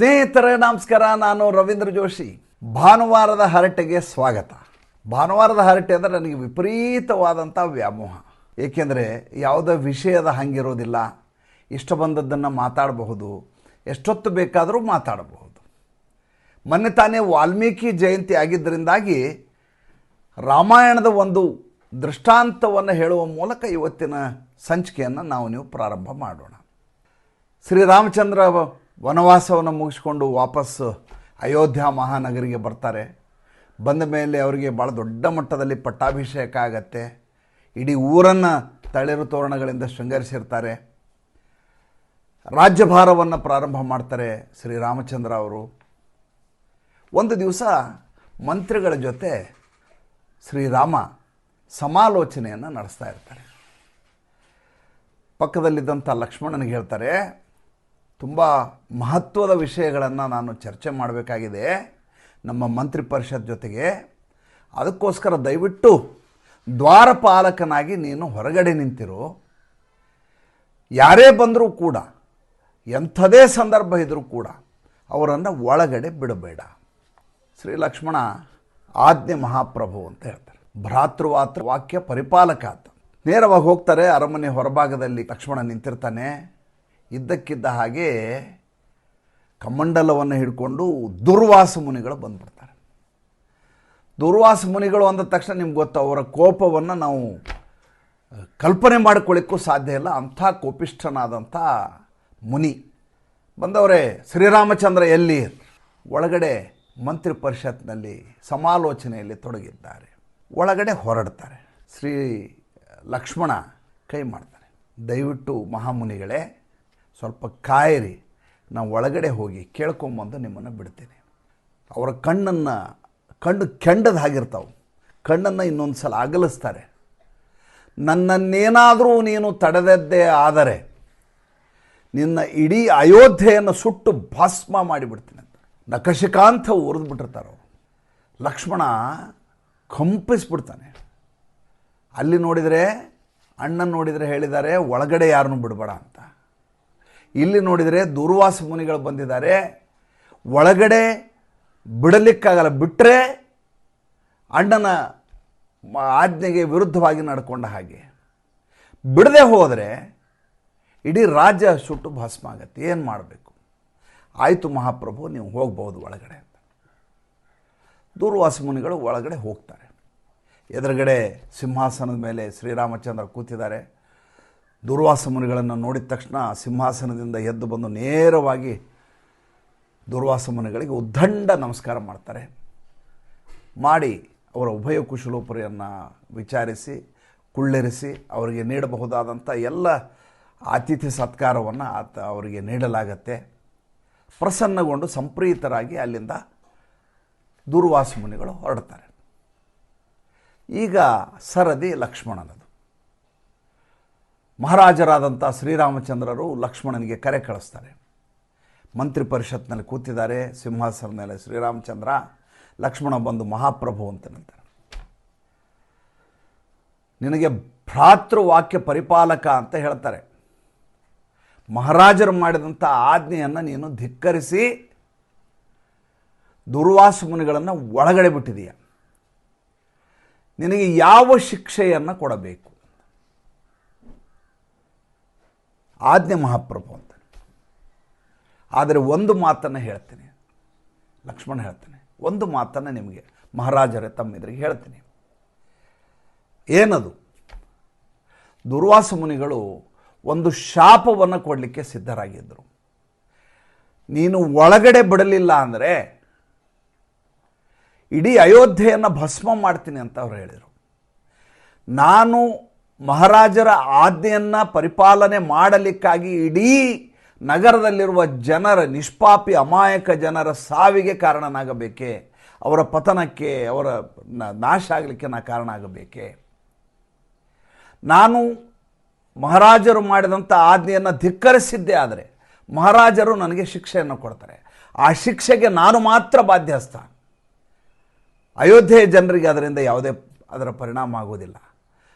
ಸ್ನೇಹಿತರೆ, ನಮಸ್ಕಾರ. ನಾನು ರವೀಂದ್ರ ಜೋಶಿ. ಭಾನುವಾರದ ಹರಟೆಗೆ ಸ್ವಾಗತ. ಭಾನುವಾರದ ಹರಟೆ ಅಂದರೆ ನನಗೆ ವಿಪರೀತವಾದಂಥ ವ್ಯಾಮೋಹ. ಏಕೆಂದರೆ ಯಾವುದೇ ವಿಷಯದ ಹಂಗಿರೋದಿಲ್ಲ. ಇಷ್ಟ ಬಂದದ್ದನ್ನು ಮಾತಾಡಬಹುದು, ಎಷ್ಟೊತ್ತು ಬೇಕಾದರೂ ಮಾತಾಡಬಹುದು. ಮೊನ್ನೆ ತಾನೇ ವಾಲ್ಮೀಕಿ ಜಯಂತಿ ಆಗಿದ್ದರಿಂದಾಗಿ ರಾಮಾಯಣದ ಒಂದು ದೃಷ್ಟಾಂತವನ್ನು ಹೇಳುವ ಮೂಲಕ ಇವತ್ತಿನ ಸಂಚಿಕೆಯನ್ನು ನಾವು ನೀವು ಪ್ರಾರಂಭ ಮಾಡೋಣ. ಶ್ರೀರಾಮಚಂದ್ರ ವನವಾಸವನ್ನು ಮುಗಿಸ್ಕೊಂಡು ವಾಪಸ್ಸು ಅಯೋಧ್ಯ ಮಹಾನಗರಿಗೆ ಬರ್ತಾರೆ. ಬಂದ ಮೇಲೆ ಅವರಿಗೆ ಭಾಳ ದೊಡ್ಡ ಮಟ್ಟದಲ್ಲಿ ಪಟ್ಟಾಭಿಷೇಕ ಆಗತ್ತೆ. ಇಡೀ ಊರನ್ನು ತಳಿರು ತೋರಣಗಳಿಂದ ಶೃಂಗರಿಸಿರ್ತಾರೆ. ರಾಜ್ಯಭಾರವನ್ನು ಪ್ರಾರಂಭ ಮಾಡ್ತಾರೆ ಶ್ರೀರಾಮಚಂದ್ರ ಅವರು. ಒಂದು ದಿವಸ ಮಂತ್ರಿಗಳ ಜೊತೆ ಶ್ರೀರಾಮ ಸಮಾಲೋಚನೆಯನ್ನು ನಡೆಸ್ತಾ ಇರ್ತಾರೆ. ಪಕ್ಕದಲ್ಲಿದ್ದಂಥ ಲಕ್ಷ್ಮಣನಿಗೆ ಹೇಳ್ತಾರೆ ತುಂಬ ಮಹತ್ವದ ವಿಷಯಗಳನ್ನು ನಾನು ಚರ್ಚೆ ಮಾಡಬೇಕಾಗಿದೆ ನಮ್ಮ ಮಂತ್ರಿ ಪರಿಷತ್ ಜೊತೆಗೆ. ಅದಕ್ಕೋಸ್ಕರ ದಯವಿಟ್ಟು ದ್ವಾರಪಾಲಕನಾಗಿ ನೀನು ಹೊರಗಡೆ ನಿಂತಿರು. ಯಾರೇ ಬಂದರೂ ಕೂಡ, ಎಂಥದೇ ಸಂದರ್ಭ ಇದ್ದರೂ ಕೂಡ ಅವರನ್ನು ಒಳಗಡೆ ಬಿಡಬೇಡ. ಶ್ರೀ ಲಕ್ಷ್ಮಣ ಆಜ್ಞೆ ಮಹಾಪ್ರಭು ಅಂತ ಹೇಳ್ತಾರೆ. ಭ್ರಾತೃವಾತೃ ವಾಕ್ಯ ಪರಿಪಾಲಕ ಅಂತ. ನೇರವಾಗಿ ಹೋಗ್ತಾರೆ, ಅರಮನೆ ಹೊರಭಾಗದಲ್ಲಿ ಲಕ್ಷ್ಮಣ ನಿಂತಿರ್ತಾನೆ. ಇದ್ದಕ್ಕಿದ್ದ ಹಾಗೆ ಕಮಂಡಲವನ್ನು ಹಿಡ್ಕೊಂಡು ದುರ್ವಾಸ ಮುನಿಗಳು ಬಂದ್ಬಿಡ್ತಾರೆ. ದುರ್ವಾಸ ಮುನಿಗಳು ಅಂದ ತಕ್ಷಣ ನಿಮ್ಗೆ ಗೊತ್ತು, ಅವರ ಕೋಪವನ್ನು ನಾವು ಕಲ್ಪನೆ ಮಾಡ್ಕೊಳ್ಳಿಕ್ಕೂ ಸಾಧ್ಯ ಇಲ್ಲ. ಅಂಥ ಕೋಪಿಷ್ಠನಾದಂಥ ಮುನಿ ಬಂದವರೇ, ಶ್ರೀರಾಮಚಂದ್ರ ಎಲ್ಲಿ? ಒಳಗಡೆ ಮಂತ್ರಿ ಪರಿಷತ್ನಲ್ಲಿ ಸಮಾಲೋಚನೆಯಲ್ಲಿ ತೊಡಗಿದ್ದಾರೆ. ಒಳಗಡೆ ಹೊರಡ್ತಾರೆ. ಶ್ರೀ ಲಕ್ಷ್ಮಣ ಕೈ ಮಾಡ್ತಾರೆ. ದಯವಿಟ್ಟು ಮಹಾಮುನಿಗಳೇ ಸ್ವಲ್ಪ ಕಾಯಿರಿ ನಾವು ಒಳಗಡೆ ಹೋಗಿ ಕೇಳ್ಕೊಂಬಂದು ನಿಮ್ಮನ್ನು ಬಿಡ್ತೀನಿ. ಅವರ ಕಣ್ಣನ್ನು, ಕಣ್ಣು ಕೆಂಡದ ಹಾಗಿರ್ತಾವೆ. ಕಣ್ಣನ್ನು ಇನ್ನೊಂದು ಸಲ ಅಗಲಿಸ್ತಾರೆ. ನನ್ನನ್ನೇನಾದರೂ ನೀನು ತಡೆದದ್ದೇ ಆದರೆ ನಿನ್ನ ಇಡೀ ಅಯೋಧ್ಯೆಯನ್ನು ಸುಟ್ಟು ಭಸ್ಮ ಮಾಡಿಬಿಡ್ತೀನಿ ಅಂತ. ನಕಶಿಕಾಂತ ಉರಿದು ಬಿಟ್ಟಿರ್ತಾರೆ ಅವರು ಲಕ್ಷ್ಮಣ ಕಂಪಿಸ್ಬಿಡ್ತಾನೆ. ಅಲ್ಲಿ ನೋಡಿದರೆ, ಅಣ್ಣನ ನೋಡಿದರೆ ಹೇಳಿದ್ದಾರೆ, ಒಳಗಡೆ ಯಾರನ್ನೂ ಬಿಡಬೇಡ ಅಂತ. ಇಲ್ಲಿ ನೋಡಿದರೆ ದುರ್ವಾಸ ಮುನಿಗಳು ಬಂದಿದ್ದಾರೆ. ಒಳಗಡೆ ಬಿಡಲಿಕ್ಕಾಗಲ್ಲ ಬಿಟ್ಟರೆ ಅಣ್ಣನ ಆಜ್ಞೆಗೆ ವಿರುದ್ಧವಾಗಿ ನಡ್ಕೊಂಡ ಹಾಗೆ. ಬಿಡದೆ ಹೋದರೆ ಇಡೀ ರಾಜ್ಯ ಸುಟ್ಟು ಭಸ್ಮ ಆಗತ್ತೆ. ಏನು ಮಾಡಬೇಕು? ಆಯಿತು ಮಹಾಪ್ರಭು, ನೀವು ಹೋಗ್ಬೋದು ಒಳಗಡೆ ಅಂತ. ದೂರ್ವಾಸ ಮುನಿಗಳು ಒಳಗಡೆ ಹೋಗ್ತಾರೆ. ಎದುರುಗಡೆ ಸಿಂಹಾಸನದ ಮೇಲೆ ಶ್ರೀರಾಮಚಂದ್ರ ಕೂತಿದ್ದಾರೆ. ದುರ್ವಾಸ ಮುನಿಗಳನ್ನು ನೋಡಿದ ತಕ್ಷಣ ಸಿಂಹಾಸನದಿಂದ ಎದ್ದು ಬಂದು ನೇರವಾಗಿ ದುರ್ವಾಸ ಮುನಿಗಳಿಗೆ ಉದ್ದಂಡ ನಮಸ್ಕಾರ ಮಾಡ್ತಾರೆ. ಮಾಡಿ ಅವರ ಉಭಯ ಕುಶಲೋಪರಿಯನ್ನು ವಿಚಾರಿಸಿ, ಕುಳ್ಳಿರಿಸಿ, ಅವರಿಗೆ ನೀಡಬಹುದಾದಂಥ ಎಲ್ಲ ಆತಿಥ್ಯ ಸತ್ಕಾರವನ್ನು ಆತ ಅವರಿಗೆ ನೀಡಲಾಗತ್ತೆ. ಪ್ರಸನ್ನಗೊಂಡು ಸಂಪ್ರೀತರಾಗಿ ಅಲ್ಲಿಂದ ದುರ್ವಾಸ ಮುನಿಗಳು ಹೊರಡ್ತಾರೆ. ಈಗ ಸರದಿ ಲಕ್ಷ್ಮಣನದು. ಮಹಾರಾಜರಾದಂಥ ಶ್ರೀರಾಮಚಂದ್ರರು ಲಕ್ಷ್ಮಣನಿಗೆ ಕರೆ ಕಳಿಸ್ತಾರೆ. ಮಂತ್ರಿ ಪರಿಷತ್ನಲ್ಲಿ ಕೂತಿದ್ದಾರೆ. ಸಿಂಹಾಸನ ಮೇಲೆ ಶ್ರೀರಾಮಚಂದ್ರ, ಲಕ್ಷ್ಮಣ ಬಂದು ಮಹಾಪ್ರಭು ಅಂತ ನಂತರ. ನಿನಗೆ ಭ್ರಾತೃವಾಕ್ಯ ಪರಿಪಾಲಕ ಅಂತ ಹೇಳ್ತಾರೆ. ಮಹಾರಾಜರು ಮಾಡಿದಂಥ ಆಜ್ಞೆಯನ್ನು ನೀನು ಧಿಕ್ಕರಿಸಿ ದುರ್ವಾಸ ಮುನಿಗಳನ್ನು ಒಳಗಡೆ ಬಿಟ್ಟಿದೀಯ. ನಿನಗೆ ಯಾವ ಶಿಕ್ಷೆಯನ್ನು ಕೊಡಬೇಕು? ಆಜ್ಞೆ ಮಹಾಪ್ರಭು ಅಂತ. ಆದರೆ ಒಂದು ಮಾತನ್ನು ಹೇಳ್ತೀನಿ. ಲಕ್ಷ್ಮಣ ಹೇಳ್ತಾನೆ. ಒಂದು ಮಾತನ್ನು ನಿಮಗೆ ಮಹಾರಾಜರೇ ತಮ್ಮೆದುರಿಗೆ ಹೇಳ್ತೀನಿ. ಏನದು? ದುರ್ವಾಸ ಮುನಿಗಳು ಒಂದು ಶಾಪವನ್ನು ಕೊಡಲಿಕ್ಕೆ ಸಿದ್ಧರಾಗಿದ್ದರು ನೀನು ಒಳಗಡೆ ಬಿಡಲಿಲ್ಲ ಅಂದರೆ ಇಡೀ ಅಯೋಧ್ಯೆಯನ್ನು ಭಸ್ಮ ಮಾಡ್ತೀನಿ ಅಂತ ಅವ್ರು ಹೇಳಿದರು. ನಾನು ಮಹಾರಾಜರ ಆಜ್ಞೆಯನ್ನು ಪರಿಪಾಲನೆ ಮಾಡಲಿಕ್ಕಾಗಿ ಇಡೀ ನಗರದಲ್ಲಿರುವ ಜನರ, ನಿಷ್ಪಾಪಿ, ಅಮಾಯಕ ಜನರ ಸಾವಿಗೆ ಕಾರಣನಾಗಬೇಕೆ? ಅವರ ಪತನಕ್ಕೆ, ಅವರ ನಾಶ ಆಗಲಿಕ್ಕೆ ನಾ ಕಾರಣ ಆಗಬೇಕೆ? ನಾನು ಮಹಾರಾಜರು ಮಾಡಿದಂಥ ಆಜ್ಞೆಯನ್ನು ಧಿಕ್ಕರಿಸಿದ್ದೇ ಆದರೆ ಮಹಾರಾಜರು ನನಗೆ ಶಿಕ್ಷೆಯನ್ನು ಕೊಡ್ತಾರೆ. ಆ ಶಿಕ್ಷೆಗೆ ನಾನು ಮಾತ್ರ ಬಾಧ್ಯಸ್ಥ. ಅಯೋಧ್ಯೆಯ ಜನರಿಗೆ ಅದರಿಂದ ಯಾವುದೇ, ಅದರ ಪರಿಣಾಮ ಆಗೋದಿಲ್ಲ.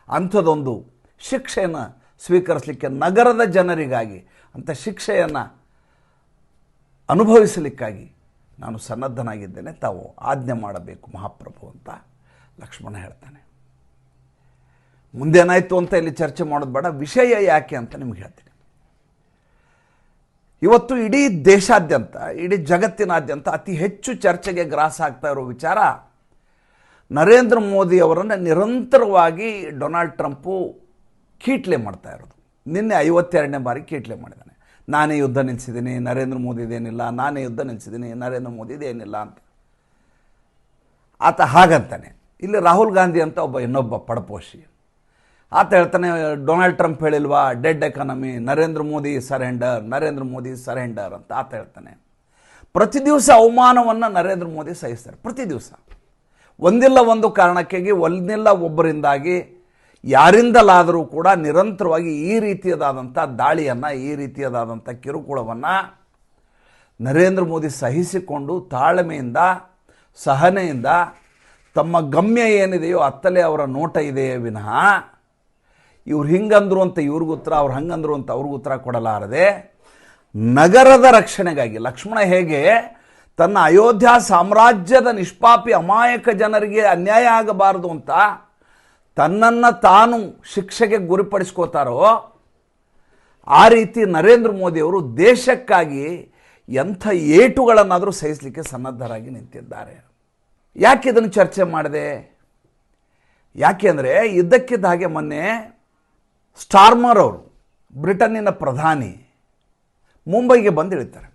ಅಂಥದ್ದೊಂದು ಶಿಕ್ಷೆಯನ್ನು ಸ್ವೀಕರಿಸಲಿಕ್ಕೆ ನಗರದ ಜನರಿಗಾಗಿ ಅಂಥ ಶಿಕ್ಷೆಯನ್ನು ಅನುಭವಿಸಲಿಕ್ಕಾಗಿ ನಾನು ಸನ್ನದ್ಧನಾಗಿದ್ದೇನೆ. ತಾವು ಆಜ್ಞೆ ಮಾಡಬೇಕು ಮಹಾಪ್ರಭು ಅಂತ ಲಕ್ಷ್ಮಣ ಹೇಳ್ತಾನೆ. ಮುಂದೇನಾಯಿತು ಅಂತ ಇಲ್ಲಿ ಚರ್ಚೆ ಮಾಡೋದು ಬೇಡ. ವಿಷಯ ಯಾಕೆ ಅಂತ ನಿಮ್ಗೆ ಹೇಳ್ತೀನಿ. ಇವತ್ತು ಇಡೀ ದೇಶಾದ್ಯಂತ, ಇಡೀ ಜಗತ್ತಿನಾದ್ಯಂತ ಅತಿ ಹೆಚ್ಚು ಚರ್ಚೆಗೆ ಗ್ರಾಸ ಆಗ್ತಾ ಇರೋ ವಿಚಾರ ನರೇಂದ್ರ ಮೋದಿ ಅವರನ್ನು ನಿರಂತರವಾಗಿ ಡೊನಾಲ್ಡ್ ಟ್ರಂಪು ಕೀಟ್ಲೆ ಮಾಡ್ತಾ ಇರೋದು. ನಿನ್ನೆ ಐವತ್ತೆರಡನೇ ಬಾರಿ ಕೀಟ್ಲೆ ಮಾಡಿದ್ದಾನೆ. ನಾನೇ ಯುದ್ಧ ನಿಲ್ಲಿಸಿದ್ದೀನಿ ನರೇಂದ್ರ ಮೋದಿ ಇದೇನಿಲ್ಲ, ನಾನೇ ಯುದ್ಧ ನಿಲ್ಲಿಸಿದ್ದೀನಿ ನರೇಂದ್ರ ಮೋದಿ ಇದೇನಿಲ್ಲ ಅಂತ. ಆತ ಹಾಗಂತಾನೆ. ಇಲ್ಲಿ ರಾಹುಲ್ ಗಾಂಧಿ ಅಂತ ಒಬ್ಬ ಇನ್ನೊಬ್ಬ ಪಡಪೋಷಿ. ಆತ ಹೇಳ್ತಾನೆ, ಡೊನಾಲ್ಡ್ ಟ್ರಂಪ್ ಹೇಳಿಲ್ವಾ, dead economy, Narendra Modi surrender, Narendra Modi surrender ಅಂತ ಆತ ಹೇಳ್ತಾನೆ. ಪ್ರತಿ ದಿವಸ ಅವಮಾನವನ್ನು ನರೇಂದ್ರ ಮೋದಿ ಸಹಿಸ್ತಾರೆ, ಪ್ರತಿ ದಿವಸ. ಒಂದಿಲ್ಲ ಒಂದು ಕಾರಣಕ್ಕಾಗಿ, ಒಂದಿಲ್ಲ ಒಬ್ಬರಿಂದಾಗಿ, ಯಾರಿಂದಲಾದರೂ ಕೂಡ ನಿರಂತರವಾಗಿ ಈ ರೀತಿಯದಾದಂಥ ದಾಳಿಯನ್ನು, ಈ ರೀತಿಯದಾದಂಥ ಕಿರುಕುಳವನ್ನು ನರೇಂದ್ರ ಮೋದಿ ಸಹಿಸಿಕೊಂಡು ತಾಳ್ಮೆಯಿಂದ, ಸಹನೆಯಿಂದ, ತಮ್ಮ ಗಮ್ಯ ಏನಿದೆಯೋ ಅತ್ತಲೇ ಅವರ ನೋಟ ಇದೆಯೇ ವಿನಃ, ಇವ್ರು ಹಿಂಗಂದ್ರು ಅಂತ ಇವ್ರಿಗೂ ಉತ್ತರ, ಅವ್ರು ಹಂಗಂದ್ರು ಅಂತ ಅವ್ರಿಗೂ ಉತ್ತರ ಕೊಡಲಾರದೆ, ನಗರದ ರಕ್ಷಣೆಗಾಗಿ, ಲಕ್ಷ್ಮಣ ಹೇಗೆ ತನ್ನ ಅಯೋಧ್ಯ ಸಾಮ್ರಾಜ್ಯದ ನಿಷ್ಪಾಪಿ ಅಮಾಯಕ ಜನರಿಗೆ ಅನ್ಯಾಯ ಆಗಬಾರದು ಅಂತ ತನ್ನನ್ನು ತಾನು ಶಿಕ್ಷೆಗೆ ಗುರಿಪಡಿಸ್ಕೋತಾರೋ, ಆ ರೀತಿ ನರೇಂದ್ರ ಮೋದಿಯವರು ದೇಶಕ್ಕಾಗಿ ಎಂಥ ಏಟುಗಳನ್ನಾದರೂ ಸಹಿಸಲಿಕ್ಕೆ ಸನ್ನದ್ಧರಾಗಿ ನಿಂತಿದ್ದಾರೆ. ಯಾಕೆ ಇದನ್ನು ಚರ್ಚೆ ಮಾಡಿದೆ? ಯಾಕೆಂದರೆ ಇದ್ದಕ್ಕಿದ್ದ ಹಾಗೆ ಮೊನ್ನೆ ಸ್ಟಾರ್ಮರ್ ಅವರು, ಬ್ರಿಟನ್ನಿನ ಪ್ರಧಾನಿ, ಮುಂಬೈಗೆ ಬಂದು ಇಳಿತಾರೆ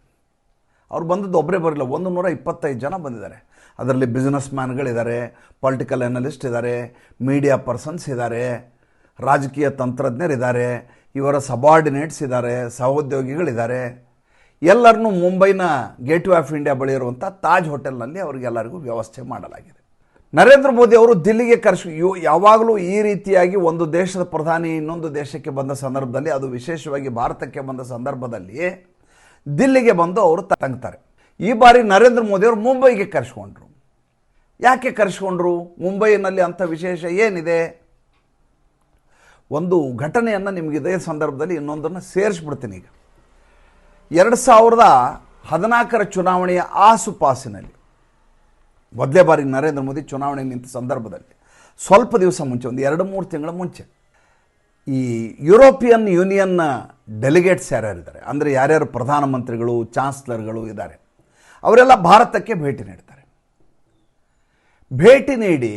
ಅವ್ರು ಬಂದದ್ದು ಒಬ್ಬರೇ ಬರಲಿಲ್ಲ, ಒಂದು ನೂರ ಇಪ್ಪತ್ತೈದು ಜನ ಬಂದಿದ್ದಾರೆ. ಅದರಲ್ಲಿ ಬಿಸ್ನೆಸ್ ಮ್ಯಾನ್ಗಳಿದ್ದಾರೆ ಪೊಲಿಟಿಕಲ್ ಅನಲಿಸ್ಟ್ ಇದ್ದಾರೆ ಮೀಡಿಯಾ ಪರ್ಸನ್ಸ್ ಇದ್ದಾರೆ, ರಾಜಕೀಯ ತಂತ್ರಜ್ಞರಿದ್ದಾರೆ, ಇವರ ಸಬಾರ್ಡಿನೇಟ್ಸ್ ಇದ್ದಾರೆ, ಸಹೋದ್ಯೋಗಿಗಳಿದ್ದಾರೆ. ಎಲ್ಲರನ್ನೂ ಮುಂಬೈನ ಗೇಟ್ವೇ ಆಫ್ ಇಂಡಿಯಾ ಬಳಿ ಇರುವಂಥ ತಾಜ್ ಹೋಟೆಲ್ನಲ್ಲಿ ಅವರಿಗೆಲ್ಲರಿಗೂ ವ್ಯವಸ್ಥೆ ಮಾಡಲಾಗಿದೆ. ನರೇಂದ್ರ ಮೋದಿ ಅವರು ದಿಲ್ಲಿಗೆ ಕರೆಸ್ ಯಾವಾಗಲೂ ಈ ರೀತಿಯಾಗಿ ಒಂದು ದೇಶದ ಪ್ರಧಾನಿ ಇನ್ನೊಂದು ದೇಶಕ್ಕೆ ಬಂದ ಸಂದರ್ಭದಲ್ಲಿ, ಅದು ವಿಶೇಷವಾಗಿ ಭಾರತಕ್ಕೆ ಬಂದ ಸಂದರ್ಭದಲ್ಲಿ ದಿಲ್ಲಿಗೆ ಬಂದು ಅವರು ತಂಗ್ತಾರೆ. ಈ ಬಾರಿ ನರೇಂದ್ರ ಮೋದಿ ಅವರು ಮುಂಬೈಗೆ ಕರೆಸ್ಕೊಂಡ್ರು. ಯಾಕೆ ಕರೆಸ್ಕೊಂಡ್ರು? ಮುಂಬೈನಲ್ಲಿ ಅಂಥ ವಿಶೇಷ ಏನಿದೆ? ಒಂದು ಘಟನೆಯನ್ನು ನಿಮಗೆ ಇದೇ ಸಂದರ್ಭದಲ್ಲಿ ಇನ್ನೊಂದನ್ನು ಸೇರಿಸ್ಬಿಡ್ತೀನಿ ಈಗ. ಎರಡು ಸಾವಿರದ ಹದಿನಾಲ್ಕರ ಚುನಾವಣೆಯ ಆಸುಪಾಸಿನಲ್ಲಿ, ಮೊದಲೇ ಬಾರಿ ನರೇಂದ್ರ ಮೋದಿ ಚುನಾವಣೆ ನಿಂತ ಸಂದರ್ಭದಲ್ಲಿ, ಸ್ವಲ್ಪ ದಿವಸ ಮುಂಚೆ, ಒಂದು ಎರಡು ಮೂರು ತಿಂಗಳ ಮುಂಚೆ, ಈ ಯುರೋಪಿಯನ್ ಯೂನಿಯನ್ನ ಡೆಲಿಗೇಟ್ಸ್ ಯಾರ್ಯಾರಿದ್ದಾರೆ ಅಂದರೆ ಯಾರ್ಯಾರು ಪ್ರಧಾನಮಂತ್ರಿಗಳು, ಚಾನ್ಸ್ಲರ್ಗಳು ಇದ್ದಾರೆ? ಅವರೆಲ್ಲ ಭಾರತಕ್ಕೆ ಭೇಟಿ ನೀಡ್ತಾರೆ. ಭೇಟಿ ನೀಡಿ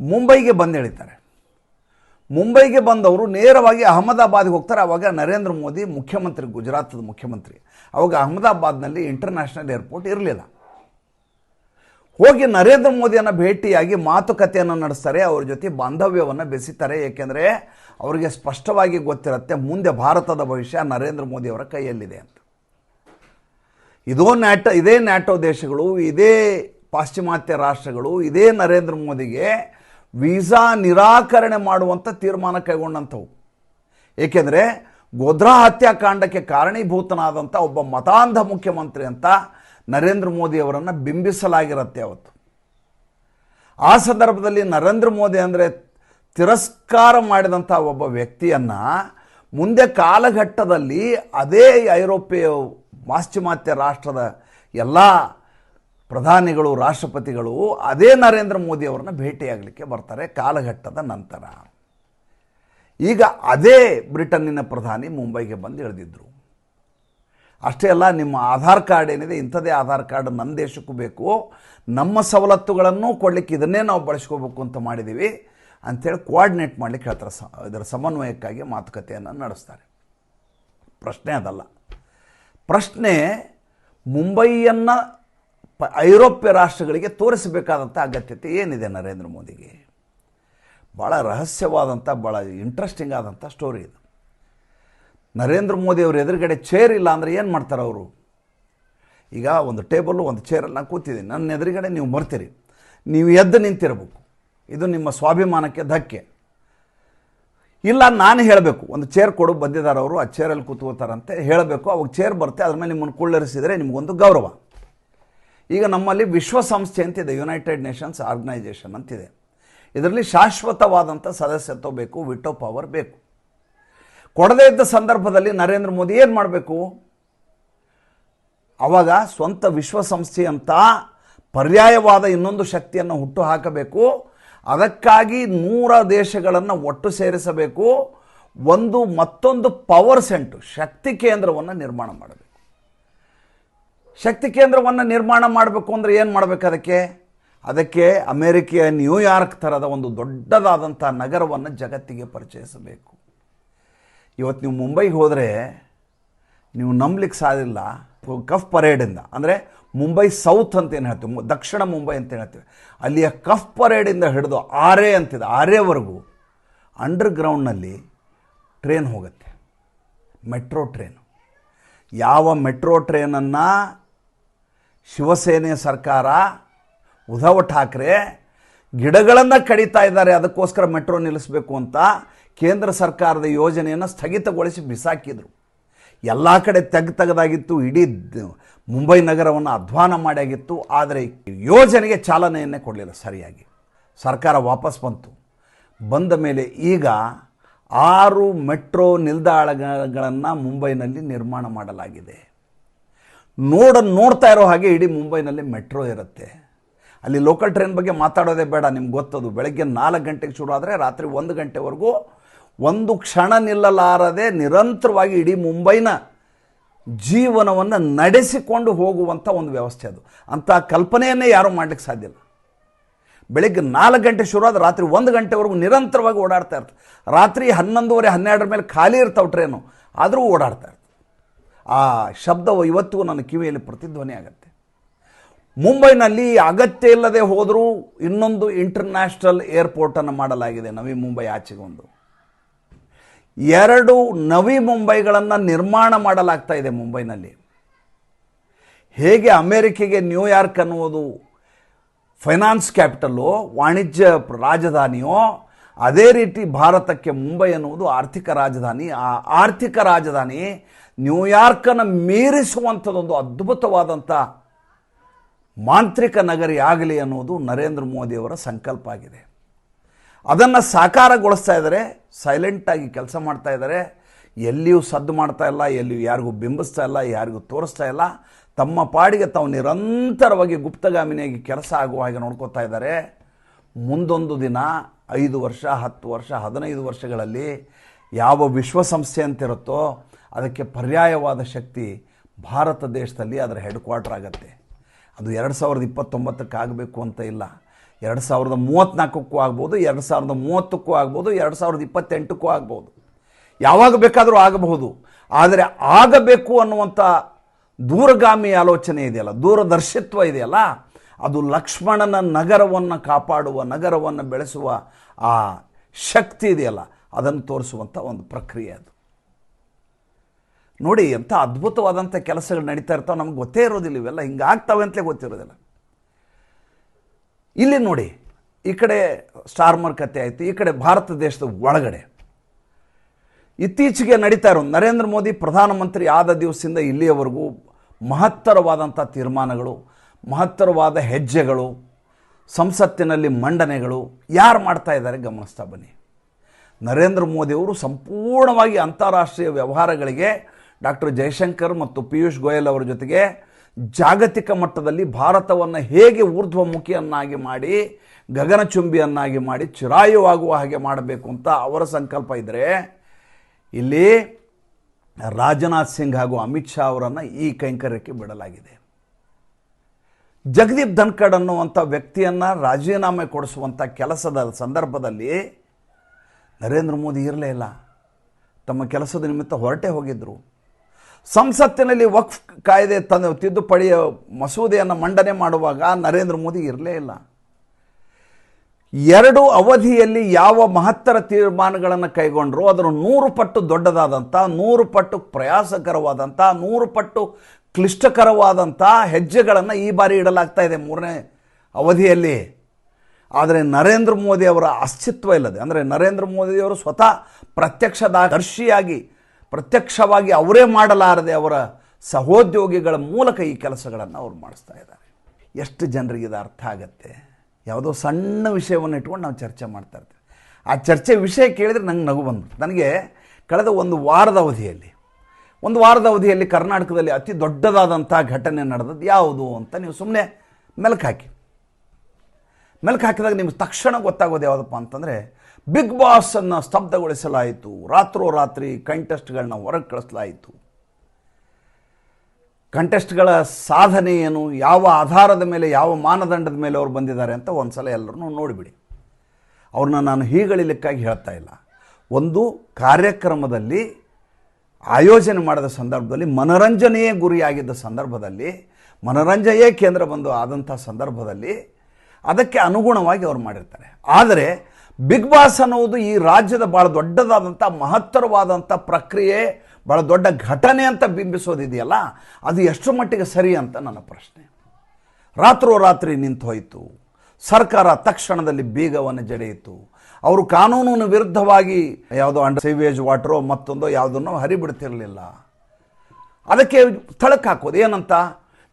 ಮುಂಬೈಗೆ ಬಂದು ಹೇಳಿದ್ದಾರೆ ಮುಂಬೈಗೆ ಬಂದವರು ನೇರವಾಗಿ ಅಹಮದಾಬಾದ್ಗೆ ಹೋಗ್ತಾರೆ. ಆವಾಗ ನರೇಂದ್ರ ಮೋದಿ ಮುಖ್ಯಮಂತ್ರಿ, ಗುಜರಾತದ ಮುಖ್ಯಮಂತ್ರಿ. ಅವಾಗ ಅಹಮದಾಬಾದ್ನಲ್ಲಿ ಇಂಟರ್ನ್ಯಾಷನಲ್ ಏರ್ಪೋರ್ಟ್ ಇರಲಿಲ್ಲ. ಹೋಗಿ ನರೇಂದ್ರ ಮೋದಿಯನ್ನು ಭೇಟಿಯಾಗಿ ಮಾತುಕತೆಯನ್ನು ನಡೆಸ್ತಾರೆ, ಅವ್ರ ಜೊತೆ ಬಾಂಧವ್ಯವನ್ನು ಬೆಸೀತಾರೆ. ಏಕೆಂದರೆ ಅವರಿಗೆ ಸ್ಪಷ್ಟವಾಗಿ ಗೊತ್ತಿರುತ್ತೆ, ಮುಂದೆ ಭಾರತದ ಭವಿಷ್ಯ ನರೇಂದ್ರ ಮೋದಿಯವರ ಕೈಯಲ್ಲಿದೆ ಅಂತ. ಇದೋ ನ್ಯಾಟ, ಇದೇ ನ್ಯಾಟೋ ದೇಶಗಳು, ಇದೇ ಪಾಶ್ಚಿಮಾತ್ಯ ರಾಷ್ಟ್ರಗಳು, ಇದೇ ನರೇಂದ್ರ ಮೋದಿಗೆ ವೀಸಾ ನಿರಾಕರಣೆ ಮಾಡುವಂಥ ತೀರ್ಮಾನ ಕೈಗೊಂಡಂಥವು. ಏಕೆಂದರೆ ಗೋಧ್ರಾ ಹತ್ಯಾಕಾಂಡಕ್ಕೆ ಕಾರಣೀಭೂತನಾದಂಥ ಒಬ್ಬ ಮತಾಂಧ ಮುಖ್ಯಮಂತ್ರಿ ಅಂತ ನರೇಂದ್ರ ಮೋದಿ ಅವರನ್ನು ಬಿಂಬಿಸಲಾಗಿರುತ್ತೆ ಅವತ್ತು. ಆ ಸಂದರ್ಭದಲ್ಲಿ ನರೇಂದ್ರ ಮೋದಿ ಅಂದರೆ ತಿರಸ್ಕಾರ ಮಾಡಿದಂಥ ಒಬ್ಬ ವ್ಯಕ್ತಿಯನ್ನು ಮುಂದೆ ಕಾಲಘಟ್ಟದಲ್ಲಿ ಅದೇ ಐರೋಪ್ಯ ಪಾಶ್ಚಿಮಾತ್ಯ ರಾಷ್ಟ್ರದ ಎಲ್ಲ ಪ್ರಧಾನಿಗಳು, ರಾಷ್ಟ್ರಪತಿಗಳು ಅದೇ ನರೇಂದ್ರ ಮೋದಿ ಅವರನ್ನು ಭೇಟಿಯಾಗಲಿಕ್ಕೆ ಬರ್ತಾರೆ ಕಾಲಘಟ್ಟದ ನಂತರ. ಈಗ ಅದೇ ಬ್ರಿಟನ್ನಿನ ಪ್ರಧಾನಿ ಮುಂಬೈಗೆ ಬಂದು ಇಳಿದಿದ್ರು. ಅಷ್ಟೇ ಅಲ್ಲ, ನಿಮ್ಮ ಆಧಾರ್ ಕಾರ್ಡ್ ಏನಿದೆ ಇಂಥದೇ ಆಧಾರ್ ಕಾರ್ಡ್ ನಮ್ಮ ದೇಶಕ್ಕೂ ಬೇಕು. ನಮ್ಮ ಸವಲತ್ತುಗಳನ್ನು ಕೊಡಲಿಕ್ಕೆ ಇದನ್ನೇ ನಾವು ಬಳಸ್ಕೋಬೇಕು ಅಂತ ಮಾಡಿದ್ದೀವಿ. ಅಂಥೇಳಿ ಕೋಆರ್ಡಿನೇಟ್ ಮಾಡಲಿಕ್ಕೆ ಹೇಳ್ತಾರೆ ಸ, ಇದರ ಸಮನ್ವಯಕ್ಕಾಗಿ ಮಾತುಕತೆಯನ್ನು ನಡೆಸ್ತಾರೆ. ಪ್ರಶ್ನೆ ಅದಲ್ಲ. ಪ್ರಶ್ನೆ ಮುಂಬೈಯನ್ನು ಪ, ಐರೋಪ್ಯ ರಾಷ್ಟ್ರಗಳಿಗೆ ತೋರಿಸಬೇಕಾದಂಥ ಅಗತ್ಯತೆ ಏನಿದೆ ನರೇಂದ್ರ ಮೋದಿಗೆ? ಭಾಳ ರಹಸ್ಯವಾದಂಥ ಭಾಳ ಇಂಟ್ರೆಸ್ಟಿಂಗ್ ಆದಂಥ ಸ್ಟೋರಿ ಇದು. ನರೇಂದ್ರ ಮೋದಿ ಅವ್ರ ಎದುರುಗಡೆ ಚೇರ್ ಇಲ್ಲ ಅಂದರೆ ಏನು ಮಾಡ್ತಾರೆ ಅವರು? ಈಗ ಒಂದು ಟೇಬಲ್ಲು ಒಂದು ಚೇರಲ್ಲಿ ನಾನು ಕೂತಿದ್ದೀನಿ. ನನ್ನ ಎದುರುಗಡೆ ನೀವು ಬರ್ತೀರಿ ನೀವು ಎದ್ದು ನಿಂತಿರಬೇಕು. ಇದು ನಿಮ್ಮ ಸ್ವಾಭಿಮಾನಕ್ಕೆ ಧಕ್ಕೆ. ಇಲ್ಲ, ನಾನು ಹೇಳಬೇಕು. ಒಂದು ಚೇರ್ ಕೊಡು, ಬಂದಿದ್ದಾರೆ ಅವರು. ಆ ಚೇರಲ್ಲಿ ಕೂತ್ಕೋತಾರಂತೆ. ಹೇಳಬೇಕು. ಅವಾಗ ಚೇರ್ ಬರುತ್ತೆ. ಅದ್ರ ಮೇಲೆ ನಿಮ್ಮನ್ನು ಕುಳ್ಳರಿಸಿದರೆ ನಿಮಗೊಂದು ಗೌರವ. ಈಗ ನಮ್ಮಲ್ಲಿ ವಿಶ್ವಸಂಸ್ಥೆ ಅಂತಿದೆ. ಯುನೈಟೆಡ್ ನೇಷನ್ಸ್ ಆರ್ಗನೈಜೇಷನ್ ಅಂತಿದೆ. ಇದರಲ್ಲಿ ಶಾಶ್ವತವಾದಂಥ ಸದಸ್ಯತ್ವ ಬೇಕು ವಿಟೋ ಪವರ್ ಬೇಕು. ಕೊಡದೇ ಇದ್ದ ಸಂದರ್ಭದಲ್ಲಿ ನರೇಂದ್ರ ಮೋದಿ ಏನು ಮಾಡಬೇಕು? ಆವಾಗ ಸ್ವಂತ ವಿಶ್ವಸಂಸ್ಥೆಯಂಥ ಪರ್ಯಾಯವಾದ ಇನ್ನೊಂದು ಶಕ್ತಿಯನ್ನು ಹುಟ್ಟು ಹಾಕಬೇಕು ಅದಕ್ಕಾಗಿ ನೂರ ದೇಶಗಳನ್ನು ಒಟ್ಟು ಸೇರಿಸಬೇಕು. ಒಂದು ಮತ್ತೊಂದು ಪವರ್ ಸೆಂಟು, ಶಕ್ತಿ ಕೇಂದ್ರವನ್ನು ನಿರ್ಮಾಣ ಮಾಡಬೇಕು. ಶಕ್ತಿ ಕೇಂದ್ರವನ್ನು ನಿರ್ಮಾಣ ಮಾಡಬೇಕು ಅಂದರೆ ಏನು ಮಾಡಬೇಕು ಅದಕ್ಕೆ? ಅದಕ್ಕೆ ಅಮೇರಿಕೆಯ ನ್ಯೂಯಾರ್ಕ್ ಥರದ ಒಂದು ದೊಡ್ಡದಾದಂಥ ನಗರವನ್ನು ಜಗತ್ತಿಗೆ ಪರಿಚಯಿಸಬೇಕು. ಇವತ್ತು ನೀವು ಮುಂಬೈಗೆ ಹೋದರೆ ನೀವು ನಂಬಲಿಕ್ಕೆ ಸಾಧಿಲ್ಲ ಕಫ್ ಪರೇಡಿಂದ. ಅಂದರೆ ಮುಂಬೈ ಸೌತ್ ಅಂತ ಏನು ಹೇಳ್ತೀವಿ? ದಕ್ಷಿಣ ಮುಂಬೈ ಅಂತ ಹೇಳ್ತೀವಿ? ಅಲ್ಲಿಯ ಕಫ್ ಪರೇಡಿಂದ ಹಿಡಿದು ಆರೆ ಅಂತಿದೆ. ಆರೆವರೆಗೂ ಅಂಡರ್ಗ್ರೌಂಡ್ನಲ್ಲಿ ಟ್ರೈನ್ ಹೋಗುತ್ತೆ. ಮೆಟ್ರೋ ಟ್ರೈನ್ ಯಾವ ಮೆಟ್ರೋ ಟ್ರೈನನ್ನು ಶಿವಸೇನೆ ಸರ್ಕಾರ, ಉದ್ಧವ್ ಠಾಕ್ರೆ ಗಿಡಗಳನ್ನು ಕಡಿತಾ ಇದ್ದಾರೆ. ಅದಕ್ಕೋಸ್ಕರ ಮೆಟ್ರೋ ನಿಲ್ಲಿಸಬೇಕು ಅಂತ ಕೇಂದ್ರ ಸರ್ಕಾರದ ಯೋಜನೆಯನ್ನು ಸ್ಥಗಿತಗೊಳಿಸಿ ಬಿಸಾಕಿದರು. ಎಲ್ಲ ಕಡೆ ತೆಗ್ ತೆಗೆದಾಗಿತ್ತು, ಇಡೀ ಮುಂಬೈ ನಗರವನ್ನು ಅಧ್ವಾನ ಮಾಡಿಯಾಗಿತ್ತು, ಆದರೆ ಯೋಜನೆಗೆ ಚಾಲನೆಯನ್ನೇ ಕೊಡಲಿಲ್ಲ ಸರಿಯಾಗಿ. ಸರ್ಕಾರ ವಾಪಸ್ ಬಂತು. ಬಂದ ಮೇಲೆ ಈಗ ಆರು ಮೆಟ್ರೋ ನಿಲ್ದಾಣಗಳನ್ನು ಮುಂಬೈನಲ್ಲಿ ನಿರ್ಮಾಣ ಮಾಡಲಾಗಿದೆ. ನೋಡ, ನೋಡ್ತಾ ಇರೋ ಹಾಗೆ ಇಡೀ ಮುಂಬೈನಲ್ಲಿ ಮೆಟ್ರೋ ಇರುತ್ತೆ. ಅಲ್ಲಿ ಲೋಕಲ್ ಟ್ರೈನ್ ಬಗ್ಗೆ ಮಾತಾಡೋದೇ ಬೇಡ, ನಿಮ್ಗೆ ಗೊತ್ತದು. ಬೆಳಗ್ಗೆ ನಾಲ್ಕು ಗಂಟೆಗೆ ಶುರು ಆದರೆ ರಾತ್ರಿ ಒಂದು ಗಂಟೆವರೆಗೂ ಒಂದು ಕ್ಷಣ ನಿಲ್ಲಲಾರದೆ ನಿರಂತರವಾಗಿ ಇಡೀ ಮುಂಬೈನ ಜೀವನವನ್ನು ನಡೆಸಿಕೊಂಡು ಹೋಗುವಂಥ ಒಂದು ವ್ಯವಸ್ಥೆ ಅದು. ಅಂಥ ಕಲ್ಪನೆಯನ್ನೇ ಯಾರೂ ಮಾಡಲಿಕ್ಕೆ ಸಾಧ್ಯ ಇಲ್ಲ. ಬೆಳಿಗ್ಗೆ ನಾಲ್ಕು ಗಂಟೆ ಶುರುವಾದ ರಾತ್ರಿ ಒಂದು ಗಂಟೆವರೆಗೂ ನಿರಂತರವಾಗಿ ಓಡಾಡ್ತಾ ಇರ್ತದೆ ರಾತ್ರಿ ಹನ್ನೊಂದುವರೆ, ಹನ್ನೆರಡರ ಮೇಲೆ ಖಾಲಿ ಇರ್ತಾವೆ ಟ್ರೇನು, ಆದರೂ ಓಡಾಡ್ತಾ ಇರ್ತದೆ ಆ ಶಬ್ದವು ಇವತ್ತಿಗೂ ನನ್ನ ಕಿವಿಯಲ್ಲಿ ಪ್ರತಿಧ್ವನಿ ಆಗುತ್ತೆ. ಮುಂಬೈನಲ್ಲಿ ಅಗತ್ಯ ಇಲ್ಲದೆ ಹೋದರೂ ಇನ್ನೊಂದು ಇಂಟರ್ನ್ಯಾಷನಲ್ ಏರ್ಪೋರ್ಟನ್ನು ಮಾಡಲಾಗಿದೆ ನವಿ ಮುಂಬೈ ಆಚೆಗೆ ಎರಡು ನವಿ ಮುಂಬೈಗಳನ್ನು ನಿರ್ಮಾಣ ಮಾಡಲಾಗ್ತಾ ಇದೆ ಮುಂಬೈನಲ್ಲಿ. ಹೇಗೆ ಅಮೇರಿಕೆಗೆ ನ್ಯೂಯಾರ್ಕ್ ಅನ್ನುವುದು, ಫೈನಾನ್ಸ್ ಕ್ಯಾಪಿಟಲ್ಲು, ವಾಣಿಜ್ಯ ರಾಜಧಾನಿಯೋ, ಅದೇ ರೀತಿ ಭಾರತಕ್ಕೆ ಮುಂಬೈ ಅನ್ನುವುದು ಆರ್ಥಿಕ ರಾಜಧಾನಿ. ಆ ಆರ್ಥಿಕ ರಾಜಧಾನಿ ನ್ಯೂಯಾರ್ಕನ್ನು ಮೀರಿಸುವಂಥದ್ದೊಂದು ಅದ್ಭುತವಾದಂಥ ಮಾಂತ್ರಿಕ ನಗರಿ ಆಗಲಿ ಅನ್ನೋದು ನರೇಂದ್ರ ಮೋದಿಯವರ ಸಂಕಲ್ಪ ಆಗಿದೆ. ಅದನ್ನು ಸಾಕಾರಗೊಳಿಸ್ತಾ ಇದ್ದಾರೆ ಸೈಲೆಂಟಾಗಿ ಕೆಲಸ ಮಾಡ್ತಾ ಇದ್ದಾರೆ. ಎಲ್ಲಿಯೂ ಸದ್ದು ಮಾಡ್ತಾ ಇಲ್ಲ, ಎಲ್ಲಿಯೂ ಯಾರಿಗೂ ಬಿಂಬಿಸ್ತಾ ಇಲ್ಲ, ಯಾರಿಗೂ ತೋರಿಸ್ತಾ ಇಲ್ಲ. ತಮ್ಮ ಪಾಡಿಗೆ ತಾವು ನಿರಂತರವಾಗಿ ಗುಪ್ತಗಾಮಿನಿಯಾಗಿ ಕೆಲಸ ಆಗುವ ಹಾಗೆ ನೋಡ್ಕೋತಾ ಇದ್ದಾರೆ. ಮುಂದೊಂದು ದಿನ, ಐದು ವರ್ಷ, ಹತ್ತು ವರ್ಷ, ಹದಿನೈದು ವರ್ಷಗಳಲ್ಲಿ ಯಾವ ವಿಶ್ವಸಂಸ್ಥೆ ಅಂತಿರುತ್ತೋ, ಅದಕ್ಕೆ ಪರ್ಯಾಯವಾದ ಶಕ್ತಿ ಭಾರತ ದೇಶದಲ್ಲಿ ಅದರ ಹೆಡ್ ಕ್ವಾರ್ಟರ್ ಆಗುತ್ತೆ. ಅದು ಎರಡು ಸಾವಿರದ ಇಪ್ಪತ್ತೊಂಬತ್ತಕ್ಕಾಗಬೇಕು ಅಂತ ಇಲ್ಲ. ಎರಡು ಸಾವಿರದ ಮೂವತ್ತ್ನಾಲ್ಕಕ್ಕೂ ಆಗ್ಬೋದು, ಎರಡು ಸಾವಿರದ ಮೂವತ್ತಕ್ಕೂ ಆಗ್ಬೋದು, ಎರಡು ಸಾವಿರದ ಇಪ್ಪತ್ತೆಂಟಕ್ಕೂ ಆಗ್ಬೋದು. ಯಾವಾಗ ಬೇಕಾದರೂ ಆಗಬಹುದು. ಆದರೆ ಆಗಬೇಕು ಅನ್ನುವಂಥ ದೂರಗಾಮಿ ಆಲೋಚನೆ ಇದೆಯಲ್ಲ, ದೂರದರ್ಶಿತ್ವ ಇದೆಯಲ್ಲ, ಅದು ಲಕ್ಷ್ಮಣನ ನಗರವನ್ನು ಕಾಪಾಡುವ, ನಗರವನ್ನು ಬೆಳೆಸುವ ಆ ಶಕ್ತಿ ಇದೆಯಲ್ಲ, ಅದನ್ನು ತೋರಿಸುವಂಥ ಒಂದು ಪ್ರಕ್ರಿಯೆ ಅದು. ನೋಡಿ ಎಂಥ ಅದ್ಭುತವಾದಂಥ ಕೆಲಸಗಳು ನಡೀತಾ ಇರ್ತಾವೆ, ನಮ್ಗೆ ಗೊತ್ತೇ ಇರೋದಿಲ್ಲ ಇವೆಲ್ಲ, ಹಿಂಗಾಗ್ತವೆ ಅಂತಲೇ ಗೊತ್ತಿರೋದಿಲ್ಲ. ಇಲ್ಲಿ ನೋಡಿ, ಈ ಕಡೆ ಸ್ಟಾರ್ಮರ್ ಕತೆ ಆಯಿತು, ಈ ಕಡೆ ಭಾರತ ದೇಶದ ಒಳಗಡೆ. ಇತ್ತೀಚೆಗೆ ನಡೀತಾ ಇರೋ ನರೇಂದ್ರ ಮೋದಿ ಪ್ರಧಾನಮಂತ್ರಿ ಆದ ದಿವಸದಿಂದ ಇಲ್ಲಿಯವರೆಗೂ ಮಹತ್ತರವಾದಂಥ ತೀರ್ಮಾನಗಳು, ಮಹತ್ತರವಾದ ಹೆಜ್ಜೆಗಳು, ಸಂಸತ್ತಿನಲ್ಲಿ ಮಂಡನೆಗಳು, ಯಾರು ಮಾಡ್ತಾ ಇದ್ದಾರೆ ಗಮನಿಸ್ತಾ ಬನ್ನಿ. ನರೇಂದ್ರ ಮೋದಿಯವರು ಸಂಪೂರ್ಣವಾಗಿ ಅಂತಾರಾಷ್ಟ್ರೀಯ ವ್ಯವಹಾರಗಳಿಗೆ ಡಾಕ್ಟರ್ ಜಯಶಂಕರ್ ಮತ್ತು ಪಿಯೂಷ್ ಗೋಯಲ್ ಅವರ ಜೊತೆಗೆ ಜಾಗತಿಕ ಮಟ್ಟದಲ್ಲಿ ಭಾರತವನ್ನು ಹೇಗೆ ಊರ್ಧ್ವಮುಖಿಯನ್ನಾಗಿ ಮಾಡಿ, ಗಗನಚುಂಬಿಯನ್ನಾಗಿ ಮಾಡಿ, ಚಿರಾಯುವಾಗುವ ಹಾಗೆ ಮಾಡಬೇಕು ಅಂತ ಅವರ ಸಂಕಲ್ಪ ಇದ್ದರೆ ಇಲ್ಲಿ ರಾಜನಾಥ್ ಸಿಂಗ್ ಹಾಗೂ ಅಮಿತ್ ಶಾ ಅವರನ್ನು ಈ ಕೈಂಕರ್ಯಕ್ಕೆ ಬಿಡಲಾಗಿದೆ. ಜಗದೀಪ್ ಧನ್ಕಡ್ ಅನ್ನುವಂಥ ವ್ಯಕ್ತಿಯನ್ನು ರಾಜೀನಾಮೆ ಕೊಡಿಸುವಂಥ ಕೆಲಸದ ಸಂದರ್ಭದಲ್ಲಿ ನರೇಂದ್ರ ಮೋದಿ ಇರಲೇ ಇಲ್ಲ. ತಮ್ಮ ಕೆಲಸದ ನಿಮಿತ್ತ ಹೊರಟೇ ಹೋಗಿದ್ದರು ಸಂಸತ್ತಿನಲ್ಲಿ ವಕ್ಫ್ ಕಾಯ್ದೆ ತಂದು ತಿದ್ದುಪಡಿಯ ಮಸೂದೆಯನ್ನು ಮಂಡನೆ ಮಾಡುವಾಗ ನರೇಂದ್ರ ಮೋದಿ ಇರಲೇ ಇಲ್ಲ. ಎರಡು ಅವಧಿಯಲ್ಲಿ ಯಾವ ಮಹತ್ತರ ತೀರ್ಮಾನಗಳನ್ನು ಕೈಗೊಂಡರೂ ಅದರ ನೂರು ಪಟ್ಟು ದೊಡ್ಡದಾದಂಥ, ನೂರು ಪಟ್ಟು ಪ್ರಯಾಸಕರವಾದಂಥ, ನೂರು ಪಟ್ಟು ಕ್ಲಿಷ್ಟಕರವಾದಂಥ ಹೆಜ್ಜೆಗಳನ್ನು ಈ ಬಾರಿ ಇಡಲಾಗ್ತಾ ಇದೆ ಮೂರನೇ ಅವಧಿಯಲ್ಲಿ. ಆದರೆ ನರೇಂದ್ರ ಮೋದಿ ಅವರ ಅಸ್ತಿತ್ವ ಇಲ್ಲದೆ, ಅಂದರೆ ನರೇಂದ್ರ ಮೋದಿಯವರು ಸ್ವತಃ ಪ್ರತ್ಯಕ್ಷದರ್ಶಿಯಾಗಿ ಪ್ರತ್ಯಕ್ಷವಾಗಿ ಅವರೇ ಮಾಡಲಾರದೆ ಅವರ ಸಹೋದ್ಯೋಗಿಗಳ ಮೂಲಕ ಈ ಕೆಲಸಗಳನ್ನು ಅವ್ರು ಮಾಡಿಸ್ತಾ ಇದ್ದಾರೆ. ಎಷ್ಟು ಜನರಿಗೆ ಇದು ಅರ್ಥ ಆಗತ್ತೆ? ಯಾವುದೋ ಸಣ್ಣ ವಿಷಯವನ್ನು ಇಟ್ಕೊಂಡು ನಾವು ಚರ್ಚೆ ಮಾಡ್ತಾ ಇರ್ತೀವಿ. ಆ ಚರ್ಚೆ ವಿಷಯ ಕೇಳಿದರೆ ನಂಗೆ ನಗು ಬಂದ್ಬಿಡ್ತು ನನಗೆ ಕಳೆದ ಒಂದು ವಾರದ ಅವಧಿಯಲ್ಲಿ, ಒಂದು ವಾರದ ಅವಧಿಯಲ್ಲಿ ಕರ್ನಾಟಕದಲ್ಲಿ ಅತಿ ದೊಡ್ಡದಾದಂಥ ಘಟನೆ ನಡೆದದ್ದು ಯಾವುದು ಅಂತ ನೀವು ಸುಮ್ಮನೆ ಮೆಲುಕು ಹಾಕಿ. ಮೆಲುಕು ಹಾಕಿದಾಗ ನಿಮ್ಗೆ ತಕ್ಷಣ ಗೊತ್ತಾಗೋದು ಯಾವುದಪ್ಪ ಅಂತಂದರೆ ಬಿಗ್ ಬಾಸನ್ನು ಸ್ತಬ್ಧಗೊಳಿಸಲಾಯಿತು. ರಾತ್ರೋರಾತ್ರಿ ಕಂಟೆಸ್ಟ್ಗಳನ್ನ ಹೊರಗೆ ಕಳಿಸಲಾಯಿತು. ಕಂಟೆಸ್ಟ್ಗಳ ಸಾಧನೆ ಏನು, ಯಾವ ಆಧಾರದ ಮೇಲೆ, ಯಾವ ಮಾನದಂಡದ ಮೇಲೆ ಅವ್ರು ಬಂದಿದ್ದಾರೆ ಅಂತ ಒಂದು ಸಲ ಎಲ್ಲರೂ ನೋಡಿಬಿಡಿ. ಅವ್ರನ್ನ ನಾನು ಹೀಗಳಿಲಿಕ್ಕಾಗಿ ಹೇಳ್ತಾ ಇಲ್ಲ. ಒಂದು ಕಾರ್ಯಕ್ರಮದಲ್ಲಿ, ಆಯೋಜನೆ ಮಾಡಿದ ಸಂದರ್ಭದಲ್ಲಿ, ಮನರಂಜನೆಯೇ ಗುರಿಯಾಗಿದ್ದ ಸಂದರ್ಭದಲ್ಲಿ ಮನರಂಜನೆಯೇ ಕೇಂದ್ರ ಬಂದು ಆದಂಥ ಸಂದರ್ಭದಲ್ಲಿ, ಅದಕ್ಕೆ ಅನುಗುಣವಾಗಿ ಅವ್ರು ಮಾಡಿರ್ತಾರೆ. ಆದರೆ ಬಿಗ್ ಬಾಸ್ ಅನ್ನುವುದು ಈ ರಾಜ್ಯದ ಭಾಳ ದೊಡ್ಡದಾದಂಥ ಮಹತ್ತರವಾದಂಥ ಪ್ರಕ್ರಿಯೆ ಭಾಳ ದೊಡ್ಡ ಘಟನೆ ಅಂತ ಬಿಂಬಿಸೋದಿದೆಯಲ್ಲ, ಅದು ಎಷ್ಟು ಮಟ್ಟಿಗೆ ಸರಿ ಅಂತ ನನ್ನ ಪ್ರಶ್ನೆ. ರಾತ್ರೋರಾತ್ರಿ ನಿಂತು ಹೋಯಿತು. ಸರ್ಕಾರ ತಕ್ಷಣದಲ್ಲಿ ಬೀಗವನ್ನು ಜಡೆಯಿತು. ಅವರು ಕಾನೂನಿನ ವಿರುದ್ಧವಾಗಿ ಯಾವುದೋ ಅಂಡರ್ ಸೇವೇಜ್ ವಾಟ್ರೋ ಮತ್ತೊಂದೋ ಯಾವುದನ್ನು ಹರಿಬಿಡ್ತಿರಲಿಲ್ಲ. ಅದಕ್ಕೆ ಸ್ಥಳಕ್ಕೆ ಹಾಕೋದು ಏನಂತ?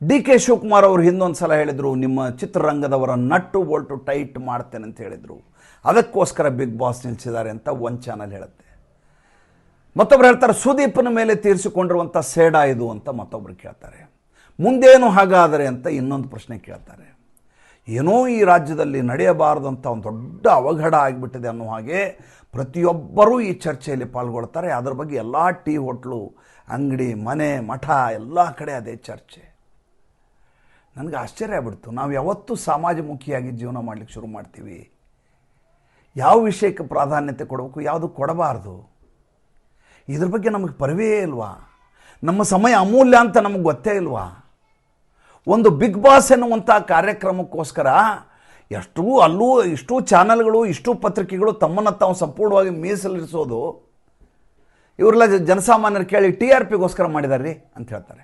ಡಿ ಕೆ ಶಿವಕುಮಾರ್ ಅವರು ಹಿಂದೊಂದು ಸಲ ಹೇಳಿದರು, ನಿಮ್ಮ ಚಿತ್ರರಂಗದವರ ನಟ್ಟು ಬೋಲ್ಟು ಟೈಟ್ ಮಾಡ್ತೇನೆ ಅಂತ ಹೇಳಿದರು. ಅದಕ್ಕೋಸ್ಕರ ಬಿಗ್ ಬಾಸ್ ನಿಲ್ಲಿಸಿದ್ದಾರೆ ಅಂತ ಒಂದು ಚಾನಲ್ ಹೇಳುತ್ತೆ. ಮತ್ತೊಬ್ರು ಹೇಳ್ತಾರೆ, ಸುದೀಪನ ಮೇಲೆ ತೀರಿಸಿಕೊಂಡಿರುವಂಥ ಸೇಡ ಇದು ಅಂತ ಮತ್ತೊಬ್ರು ಕೇಳ್ತಾರೆ. ಮುಂದೇನು ಹಾಗಾದರೆ ಅಂತ ಇನ್ನೊಂದು ಪ್ರಶ್ನೆ ಕೇಳ್ತಾರೆ. ಏನೋ ಈ ರಾಜ್ಯದಲ್ಲಿ ನಡೆಯಬಾರದಂಥ ಒಂದು ದೊಡ್ಡ ಅವಘಡ ಆಗಿಬಿಟ್ಟಿದೆ ಅನ್ನೋ ಹಾಗೆ ಪ್ರತಿಯೊಬ್ಬರೂ ಈ ಚರ್ಚೆಯಲ್ಲಿ ಪಾಲ್ಗೊಳ್ತಾರೆ. ಅದರ ಬಗ್ಗೆ ಎಲ್ಲ ಟೀ ಹೋಟ್ಲು, ಅಂಗಡಿ, ಮನೆ, ಮಠ, ಎಲ್ಲ ಕಡೆ ಅದೇ ಚರ್ಚೆ. ನನಗೆ ಆಶ್ಚರ್ಯ ಆಗ್ಬಿಡ್ತು. ನಾವು ಯಾವತ್ತೂ ಸಮಾಜಮುಖಿಯಾಗಿ ಜೀವನ ಮಾಡಲಿಕ್ಕೆ ಶುರು ಮಾಡ್ತೀವಿ. ಯಾವ ವಿಷಯಕ್ಕೆ ಪ್ರಾಧಾನ್ಯತೆ ಕೊಡಬೇಕು, ಯಾವುದು ಕೊಡಬಾರ್ದು? ಇದ್ರ ಬಗ್ಗೆ ನಮಗೆ ಪರಿವೇ ಇಲ್ವಾ? ನಮ್ಮ ಸಮಯ ಅಮೂಲ್ಯ ಅಂತ ನಮಗೆ ಗೊತ್ತೇ ಇಲ್ವಾ? ಒಂದು ಬಿಗ್ ಬಾಸ್ ಎನ್ನುವಂಥ ಕಾರ್ಯಕ್ರಮಕ್ಕೋಸ್ಕರ ಎಷ್ಟು ಅಲ್ಲೂ ಇಷ್ಟು ಚಾನಲ್ಗಳು, ಇಷ್ಟು ಪತ್ರಿಕೆಗಳು ತಮ್ಮನ್ನು ತಾವು ಸಂಪೂರ್ಣವಾಗಿ ಮೀಸಲಿರಿಸೋದು. ಇವರೆಲ್ಲ ಜನಸಾಮಾನ್ಯರು ಕೇಳಿ ಟಿ ಆರ್ ಪಿಗೋಸ್ಕರ ಮಾಡಿದಾರ್ರಿ ಅಂತ ಹೇಳ್ತಾರೆ.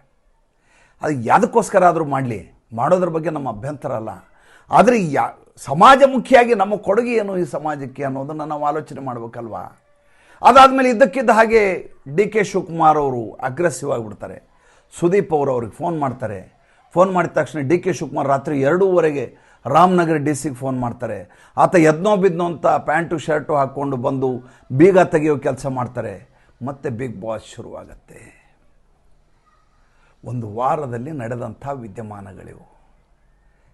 ಅದು ಯಾವುದಕ್ಕೋಸ್ಕರ ಆದರೂ ಮಾಡಲಿ. ಮಾಡೋದ್ರ ಬಗ್ಗೆ ನಮ್ಮ ಅಭ್ಯಂತರ ಅಲ್ಲ. ಆದರೆ ಯಾ ಸಮಾಜಮುಖಿಯಾಗಿ ನಮ್ಮ ಕೊಡುಗೆ ಏನು ಈ ಸಮಾಜಕ್ಕೆ ಅನ್ನೋದನ್ನು ನಾವು ಆಲೋಚನೆ ಮಾಡಬೇಕಲ್ವಾ? ಅದಾದಮೇಲೆ ಇದ್ದಕ್ಕಿದ್ದ ಹಾಗೆ ಡಿ ಕೆ ಶಿವಕುಮಾರ್ ಅವರು ಅಗ್ರೆಸಿವ್ ಆಗಿಬಿಡ್ತಾರೆ. ಸುದೀಪ್ ಅವರು ಅವ್ರಿಗೆ ಫೋನ್ ಮಾಡ್ತಾರೆ. ಫೋನ್ ಮಾಡಿದ ತಕ್ಷಣ ಡಿ ಕೆ ಶಿವಕುಮಾರ್ ರಾತ್ರಿ ಎರಡೂವರೆಗೆ ರಾಮನಗರ ಡಿ ಸಿಗೆ ಫೋನ್ ಮಾಡ್ತಾರೆ. ಆತ ಎದ್ನೋ ಬಿದ್ನೋ ಅಂತ ಪ್ಯಾಂಟು, ಶರ್ಟು ಹಾಕ್ಕೊಂಡು ಬಂದು ಬೀಗ ತೆಗೆಯೋ ಕೆಲಸ ಮಾಡ್ತಾರೆ. ಮತ್ತೆ ಬಿಗ್ ಬಾಸ್ ಶುರುವಾಗತ್ತೆ. ಒಂದು ವಾರದಲ್ಲಿ ನಡೆದಂಥ ವಿದ್ಯಮಾನಗಳಿವು.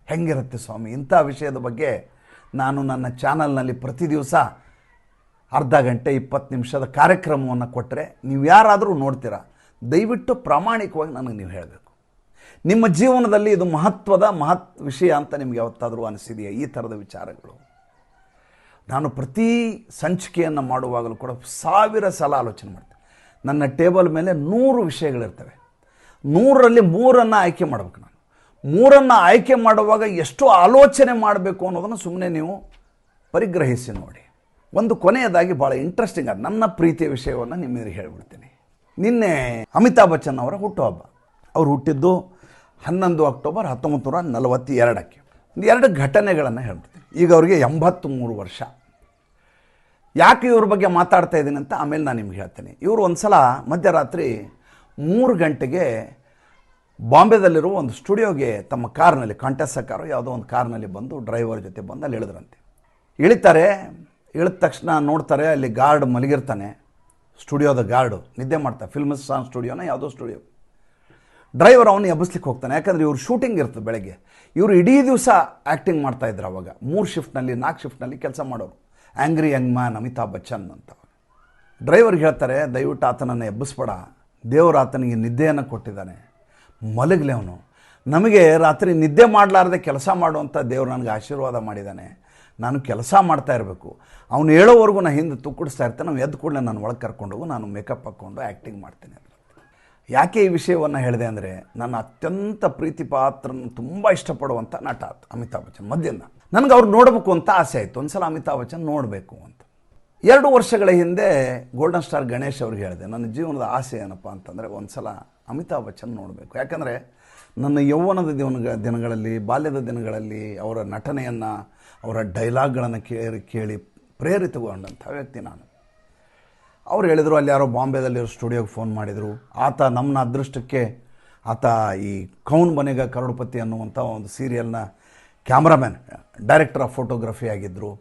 ಹೆಂಗಿರುತ್ತೆ ಸ್ವಾಮಿ? ಇಂಥ ವಿಷಯದ ಬಗ್ಗೆ ನಾನು ನನ್ನ ಚಾನಲ್ನಲ್ಲಿ ಪ್ರತಿ ದಿವಸ ಅರ್ಧ ಗಂಟೆ ಇಪ್ಪತ್ತು ನಿಮಿಷದ ಕಾರ್ಯಕ್ರಮವನ್ನು ಕೊಟ್ಟರೆ ನೀವು ಯಾರಾದರೂ ನೋಡ್ತೀರಾ? ದಯವಿಟ್ಟು ಪ್ರಾಮಾಣಿಕವಾಗಿ ನನಗೆ ನೀವು ಹೇಳಬೇಕು. ನಿಮ್ಮ ಜೀವನದಲ್ಲಿ ಇದು ಮಹತ್ವದ ಮಹತ್ ವಿಷಯ ಅಂತ ನಿಮ್ಗೆ ಯಾವತ್ತಾದರೂ ಅನಿಸಿದೆಯಾ? ಈ ಥರದ ವಿಚಾರಗಳು. ನಾನು ಪ್ರತಿ ಸಂಚಿಕೆಯನ್ನು ಮಾಡುವಾಗಲೂ ಕೂಡ ಸಾವಿರ ಸಲ ಆಲೋಚನೆ ಮಾಡ್ತೇನೆ. ನನ್ನ ಟೇಬಲ್ ಮೇಲೆ ನೂರು ವಿಷಯಗಳಿರ್ತವೆ. ನೂರರಲ್ಲಿ ಮೂರನ್ನು ಆಯ್ಕೆ ಮಾಡ್ಬೇಕು ನಾನು. ಮೂರನ್ನು ಆಯ್ಕೆ ಮಾಡುವಾಗ ಎಷ್ಟು ಆಲೋಚನೆ ಮಾಡಬೇಕು ಅನ್ನೋದನ್ನು ಸುಮ್ಮನೆ ನೀವು ಪರಿಗ್ರಹಿಸಿ ನೋಡಿ. ಒಂದು ಕೊನೆಯದಾಗಿ ಭಾಳ ಇಂಟ್ರೆಸ್ಟಿಂಗ್ ಆಗಿ ನನ್ನ ಪ್ರೀತಿಯ ವಿಷಯವನ್ನು ನಿಮಗೆ ಹೇಳ್ಬಿಡ್ತೀನಿ. ನಿನ್ನೆ ಅಮಿತಾಬ್ ಬಚ್ಚನ್ ಅವರ ಹುಟ್ಟುಹಬ್ಬ. ಅವರು ಹುಟ್ಟಿದ್ದು ಹನ್ನೊಂದು ಅಕ್ಟೋಬರ್ ಹತ್ತೊಂಬತ್ತು ನೂರ ನಲವತ್ತೆರಡಕ್ಕೆ. ಒಂದು ಎರಡು ಘಟನೆಗಳನ್ನು ಹೇಳ್ಬಿಡ್ತೀನಿ. ಈಗ ಅವರಿಗೆ ಎಂಬತ್ತು ಮೂರು ವರ್ಷ. ಯಾಕೆ ಇವ್ರ ಬಗ್ಗೆ ಮಾತಾಡ್ತಾ ಇದ್ದೀನಿ ಅಂತ ಆಮೇಲೆ ನಾನು ನಿಮ್ಗೆ ಹೇಳ್ತೀನಿ. ಇವರು ಒಂದು ಸಲ ಮಧ್ಯರಾತ್ರಿ ಮೂರು ಗಂಟೆಗೆ ಬಾಂಬೆದಲ್ಲಿರುವ ಒಂದು ಸ್ಟುಡಿಯೋಗೆ ತಮ್ಮ ಕಾರ್ನಲ್ಲಿ ಕಾಂಟೆಸ್ಸ ಕಾರು ಯಾವುದೋ ಒಂದು ಕಾರ್ನಲ್ಲಿ ಬಂದು ಡ್ರೈವರ್ ಜೊತೆ ಬಂದು ಅಲ್ಲಿ ಇಳಿದ್ರಂತೆ. ಇಳಿತಾರೆ, ಇಳಿದ ತಕ್ಷಣ ನೋಡ್ತಾರೆ, ಅಲ್ಲಿ ಗಾರ್ಡ್ ಮಲಗಿರ್ತಾನೆ. ಸ್ಟುಡಿಯೋದ ಗಾರ್ಡು, ನಿದ್ದೆ ಮಾಡ್ತಾ, ಫಿಲ್ಮ್ ಸಾಂಗ್ ಸ್ಟುಡಿಯೋನ ಯಾವುದೋ ಸ್ಟುಡಿಯೋ. ಡ್ರೈವರ್ ಅವನು ಎಬ್ಬಿಸ್ಲಿಕ್ಕೆ ಹೋಗ್ತಾನೆ, ಯಾಕಂದರೆ ಇವ್ರು ಶೂಟಿಂಗ್ ಇರ್ತದೆ ಬೆಳಗ್ಗೆ. ಇವರು ಇಡೀ ದಿವಸ ಆ್ಯಕ್ಟಿಂಗ್ ಮಾಡ್ತಾಯಿದ್ರು ಅವಾಗ. ಮೂರು ಶಿಫ್ಟ್ನಲ್ಲಿ, ನಾಲ್ಕು ಶಿಫ್ಟ್ನಲ್ಲಿ ಕೆಲಸ ಮಾಡೋರು. Angry young man Amitabh Bachchan ಅಂತ. ಡ್ರೈವರ್ಗೆ ಹೇಳ್ತಾರೆ, ದಯವಿಟ್ಟು ಆತನನ್ನು ಎಬ್ಬಿಸ್ಬೇಡ. ದೇವರು ಆತನಿಗೆ ನಿದ್ದೆಯನ್ನು ಕೊಟ್ಟಿದ್ದಾನೆ. ಮಲಗಲಿ ಅವನು. ನಮಗೆ ರಾತ್ರಿ ನಿದ್ದೆ ಮಾಡಲಾರ್ದೆ ಕೆಲಸ ಮಾಡುವಂಥ ದೇವರು ನನಗೆ ಆಶೀರ್ವಾದ ಮಾಡಿದ್ದಾನೆ ನಾನು ಕೆಲಸ ಮಾಡ್ತಾ ಇರಬೇಕು. ಅವನು ಹೇಳೋವರೆಗೂ ನಾನು ಹಿಂದೆ ತುಕ್ಕುಡಿಸ್ತಾ ಇರ್ತೇನೆ ನಾವು ಎದ್ದು ಕೂಡಲೇ ನಾನು ಒಳಗೆ ಕರ್ಕೊಂಡೋಗು ನಾನು ಮೇಕಪ್ ಹಾಕ್ಕೊಂಡು ಆ್ಯಕ್ಟಿಂಗ್ ಮಾಡ್ತೇನೆ ಯಾಕೆ ಈ ವಿಷಯವನ್ನು ಹೇಳಿದೆ ಅಂದರೆ, ನನ್ನ ಅತ್ಯಂತ ಪ್ರೀತಿ ಪಾತ್ರನ ತುಂಬ ಇಷ್ಟಪಡುವಂಥ ನಟ ಅಮಿತಾಬ್ ಬಚ್ಚನ್, ಮಧ್ಯಾಹ್ನ. ನನಗೆ ಅವ್ರು ನೋಡಬೇಕು ಅಂತ ಆಸೆ ಆಯಿತು. ಒಂದು ಸಲ ಅಮಿತಾಬ್ ಬಚ್ಚನ್ ನೋಡಬೇಕು ಅಂತ. ಎರಡು ವರ್ಷಗಳ ಹಿಂದೆ ಗೋಲ್ಡನ್ ಸ್ಟಾರ್ ಗಣೇಶ್ ಅವ್ರಿಗೆ ಹೇಳಿದೆ, ನನ್ನ ಜೀವನದ ಆಸೆ ಏನಪ್ಪ ಅಂತಂದರೆ ಒಂದು ಸಲ ಅಮಿತಾಬ್ ಬಚ್ಚನ್ ನೋಡಬೇಕು. ಯಾಕಂದರೆ ನನ್ನ ಯೌವನದ ದಿನ ದಿನಗಳಲ್ಲಿ, ಬಾಲ್ಯದ ದಿನಗಳಲ್ಲಿ ಅವರ ನಟನೆಯನ್ನು, ಅವರ ಡೈಲಾಗ್ಗಳನ್ನು ಕೇಳಿ ಕೇಳಿ ಪ್ರೇರಿತಗೊಂಡಂಥ ವ್ಯಕ್ತಿ ನಾನು. ಅವ್ರು ಹೇಳಿದರು, ಅಲ್ಲಿ ಯಾರೋ ಬಾಂಬೆದಲ್ಲಿರೋ ಸ್ಟುಡಿಯೋಗೆ ಫೋನ್ ಮಾಡಿದರು. ಆತ ನಮ್ಮನ್ನ ಅದೃಷ್ಟಕ್ಕೆ, ಆತ ಈ ಕೌನ್ ಬನೆಗ ಕರೋಡ್ಪತಿ ಅನ್ನುವಂಥ ಒಂದು ಸೀರಿಯಲ್ನ ಕ್ಯಾಮ್ರಾಮ್ಯಾನ್ ಡೈರೆಕ್ಟರ್ ಆಫ್ ಫೋಟೋಗ್ರಫಿ ಆಗಿದ್ದರು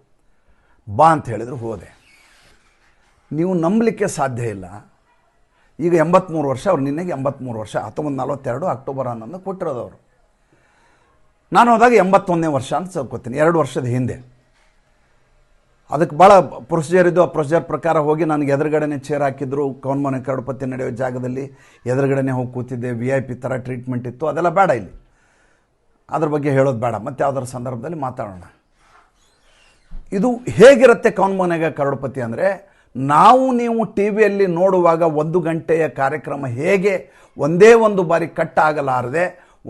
ಬಾ ಅಂತ ಹೇಳಿದರು, ಹೋದೆ. ನೀವು ನಂಬಲಿಕ್ಕೆ ಸಾಧ್ಯ ಇಲ್ಲ. ಈಗ ಎಂಬತ್ತ್ಮೂರು ವರ್ಷ, ಅವ್ರು ನಿನ್ನೆಗೆ ಎಂಬತ್ತ್ಮೂರು ವರ್ಷ, ಹತ್ತೊಂಬತ್ತು ನಲ್ವತ್ತೆರಡು ಅಕ್ಟೋಬರ್ ಹನ್ನೊಂದು ಕೊಟ್ಟಿರೋದು ಅವರು. ನಾನು ಹೋದಾಗ ಎಂಬತ್ತೊಂದನೇ ವರ್ಷ ಅಂತ ತಿಳ್ಕೊತೀನಿ, ಎರಡು ವರ್ಷದ ಹಿಂದೆ. ಅದಕ್ಕೆ ಭಾಳ ಪ್ರೊಸೀಜರ್ ಇದ್ದು ಆ ಪ್ರೊಸೀಜರ್ ಪ್ರಕಾರ ಹೋಗಿ ನನಗೆ ಎದುರುಗಡೆನೆ ಚೇರ್ ಹಾಕಿದ್ರು, ಕೌನ್ಮನೆ ಕರಡುಪತಿ ನಡೆಯೋ ಜಾಗದಲ್ಲಿ ಎದುರುಗಡೆನೆ ಹೋಗಿ ಕೂತಿದ್ದೆ ವಿ ಐ ಪಿ ಥರ ಟ್ರೀಟ್ಮೆಂಟ್ ಇತ್ತು, ಅದೆಲ್ಲ ಬೇಡ ಇಲ್ಲಿ. ಅದ್ರ ಬಗ್ಗೆ ಹೇಳೋದು ಬೇಡ, ಮತ್ತು ಯಾವ್ದಾರ ಸಂದರ್ಭದಲ್ಲಿ ಮಾತಾಡೋಣ. ಇದು ಹೇಗಿರುತ್ತೆ ಕೌನ್ಮನೆಗ ಕರಡುಪತಿ ಅಂದರೆ ನಾವು ನೀವು ಟಿ ವಿಯಲ್ಲಿ ನೋಡುವಾಗ ಒಂದು ಗಂಟೆಯ ಕಾರ್ಯಕ್ರಮ ಹೇಗೆ ಒಂದೇ ಒಂದು ಬಾರಿ ಕಟ್ ಆಗಲಾರದೆ,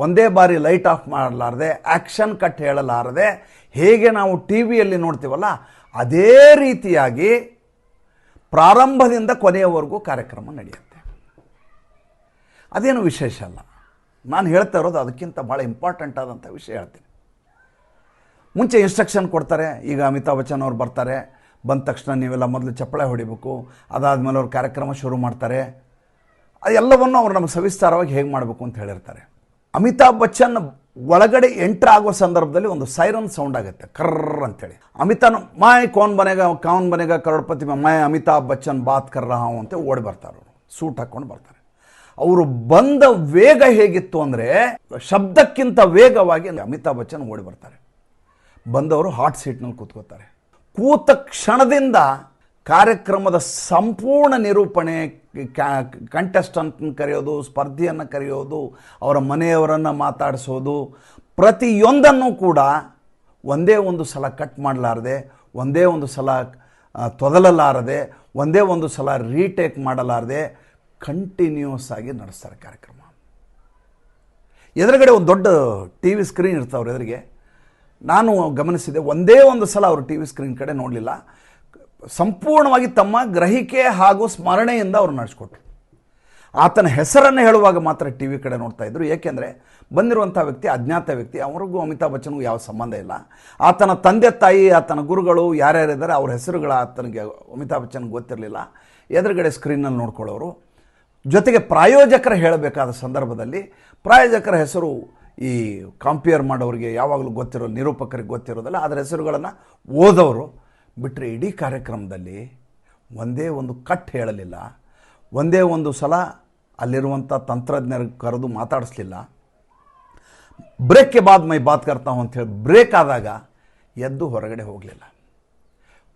ಒಂದೇ ಬಾರಿ ಲೈಟ್ ಆಫ್ ಮಾಡಲಾರದೆ ಆ್ಯಕ್ಷನ್ ಕಟ್ ಹೇಳಲಾರದೆ, ಹೇಗೆ ನಾವು ಟಿ ವಿಯಲ್ಲಿ ನೋಡ್ತೀವಲ್ಲ, ಅದೇ ರೀತಿಯಾಗಿ ಪ್ರಾರಂಭದಿಂದ ಕೊನೆಯವರೆಗೂ ಕಾರ್ಯಕ್ರಮ ನಡೆಯುತ್ತೆ. ಅದೇನು ವಿಶೇಷ ಅಲ್ಲ. ನಾನು ಹೇಳ್ತಾ ಇರೋದು ಅದಕ್ಕಿಂತ ಭಾಳ ಇಂಪಾರ್ಟೆಂಟ್ ಆದಂಥ ವಿಷಯ ಹೇಳ್ತೀನಿ. ಮುಂಚೆ ಇನ್ಸ್ಟ್ರಕ್ಷನ್ ಕೊಡ್ತಾರೆ, ಈಗ ಅಮಿತಾಬ್ ಬಚ್ಚನ್ ಅವ್ರು ಬರ್ತಾರೆ ಬಂದ ತಕ್ಷಣ ನೀವೆಲ್ಲ ಮೊದಲು ಚಪ್ಪಳೆ ಹೊಡಿಬೇಕು, ಅದಾದಮೇಲೆ ಅವ್ರು ಕಾರ್ಯಕ್ರಮ ಶುರು ಮಾಡ್ತಾರೆ. ಅದೆಲ್ಲವನ್ನು ಅವ್ರು ನಮ್ಗೆ ಸವಿಸ್ತಾರವಾಗಿ ಹೇಗೆ ಮಾಡಬೇಕು ಅಂತ ಹೇಳಿರ್ತಾರೆ. ಅಮಿತಾಬ್ ಬಚ್ಚನ್ ಒಳಗಡೆ ಎಂಟ್ರ್ ಆಗೋ ಸಂದರ್ಭದಲ್ಲಿ ಒಂದು ಸೈರನ್ ಸೌಂಡ್ ಆಗುತ್ತೆ, ಕರ್ರ್ ಅಂತೇಳಿ. ಅಮಿತಾನ್ ಮಾಯ್ ಕೌನ್ ಬನೆಗ ಕೌನ್ ಬನೆಗ, ಕರೋಡ್ಪತಿ ಮಾಯ್ ಅಮಿತಾಬ್ ಬಚ್ಚನ್ ಬಾತ್ ಕರ್ ರಹಾ ಹೂಂ ಅಂತ ಓಡಿ ಬರ್ತಾರೆ ಅವರು. ಸೂಟ್ ಹಾಕ್ಕೊಂಡು ಬರ್ತಾರೆ. ಅವರು ಬಂದ ವೇಗ ಹೇಗಿತ್ತು ಅಂದರೆ ಶಬ್ದಕ್ಕಿಂತ ವೇಗವಾಗಿ ಅಮಿತಾಬ್ ಬಚ್ಚನ್ ಓಡಿ ಬರ್ತಾರೆ. ಬಂದವರು ಹಾಟ್ ಸೀಟ್ನಲ್ಲಿ ಕೂತ್ಕೋತಾರೆ. ಕೂತ ಕ್ಷಣದಿಂದ ಕಾರ್ಯಕ್ರಮದ ಸಂಪೂರ್ಣ ನಿರೂಪಣೆ ಕಂಟೆಸ್ಟಂಟ್ ಕರೆಯೋದು, ಸ್ಪರ್ಧೆಯನ್ನು ಕರೆಯೋದು, ಅವರ ಮನೆಯವರನ್ನು ಮಾತಾಡಿಸೋದು, ಪ್ರತಿಯೊಂದನ್ನು ಕೂಡ ಒಂದೇ ಒಂದು ಸಲ ಕಟ್ ಮಾಡಲಾರದೆ, ಒಂದೇ ಒಂದು ಸಲ ತೊದಲಲಾರದೆ, ಒಂದೇ ಒಂದು ಸಲ ರೀಟೇಕ್ ಮಾಡಲಾರದೆ ಕಂಟಿನ್ಯೂಸ್ ಆಗಿ ನಡೆಸ್ತಾರೆ ಕಾರ್ಯಕ್ರಮ. ಎದುರುಗಡೆ ಒಂದು ದೊಡ್ಡ ಟಿ ವಿ ಸ್ಕ್ರೀನ್ ಇರ್ತಾವ್ರ ಎದುರಿಗೆ. ನಾನು ಗಮನಿಸಿದೆ, ಒಂದೇ ಒಂದು ಸಲ ಅವರು ಟಿ ವಿ ಸ್ಕ್ರೀನ್ ಕಡೆ ನೋಡಲಿಲ್ಲ. ಸಂಪೂರ್ಣವಾಗಿ ತಮ್ಮ ಗ್ರಹಿಕೆ ಹಾಗೂ ಸ್ಮರಣೆಯಿಂದ ಅವರು ನಡೆಸ್ಕೊಟ್ರು. ಆತನ ಹೆಸರನ್ನು ಹೇಳುವಾಗ ಮಾತ್ರ ಟಿ ವಿ ಕಡೆ ನೋಡ್ತಾ ಇದ್ರು. ಏಕೆಂದರೆ ಬಂದಿರುವಂಥ ವ್ಯಕ್ತಿ, ಅಜ್ಞಾತ ವ್ಯಕ್ತಿ, ಅವರಿಗೂ ಅಮಿತಾಬ್ ಬಚ್ಚನ್ಗೂ ಯಾವ ಸಂಬಂಧ ಇಲ್ಲ. ಆತನ ತಂದೆ, ತಾಯಿ, ಆತನ ಗುರುಗಳು ಯಾರ್ಯಾರಿದ್ದಾರೆ ಅವ್ರ ಹೆಸರುಗಳ ಆತನಿಗೆ ಅಮಿತಾಬ್ ಬಚ್ಚನ್ಗೆ ಗೊತ್ತಿರಲಿಲ್ಲ. ಎದುರುಗಡೆ ಸ್ಕ್ರೀನಲ್ಲಿ ನೋಡ್ಕೊಳ್ಳೋರು. ಜೊತೆಗೆ ಪ್ರಾಯೋಜಕರ ಹೇಳಬೇಕಾದ ಸಂದರ್ಭದಲ್ಲಿ, ಪ್ರಾಯೋಜಕರ ಹೆಸರು ಈ ಕಾಂಪೇರ್ ಮಾಡೋರಿಗೆ ಯಾವಾಗಲೂ ಗೊತ್ತಿರೋ, ನಿರೂಪಕರಿಗೆ ಗೊತ್ತಿರೋದಿಲ್ಲ ಅದರ ಹೆಸರುಗಳನ್ನು ಓದೋರು ಬಿಟ್ಟರೆ ಇಡೀ ಕಾರ್ಯಕ್ರಮದಲ್ಲಿ ಒಂದೇ ಒಂದು ಕಟ್ ಹೇಳಲಿಲ್ಲ. ಒಂದೇ ಒಂದು ಸಲ ಅಲ್ಲಿರುವಂಥ ತಂತ್ರಜ್ಞರ ಕರೆದು ಮಾತಾಡಿಸ್ಲಿಲ್ಲ. ಬ್ರೇಕ್ಗೆ ಬಾದ್ ಮೈ ಬಾತ್ ಕರ್ತಾ ಅಂಥೇಳಿ ಬ್ರೇಕ್ ಆದಾಗ ಎದ್ದು ಹೊರಗಡೆ ಹೋಗಲಿಲ್ಲ.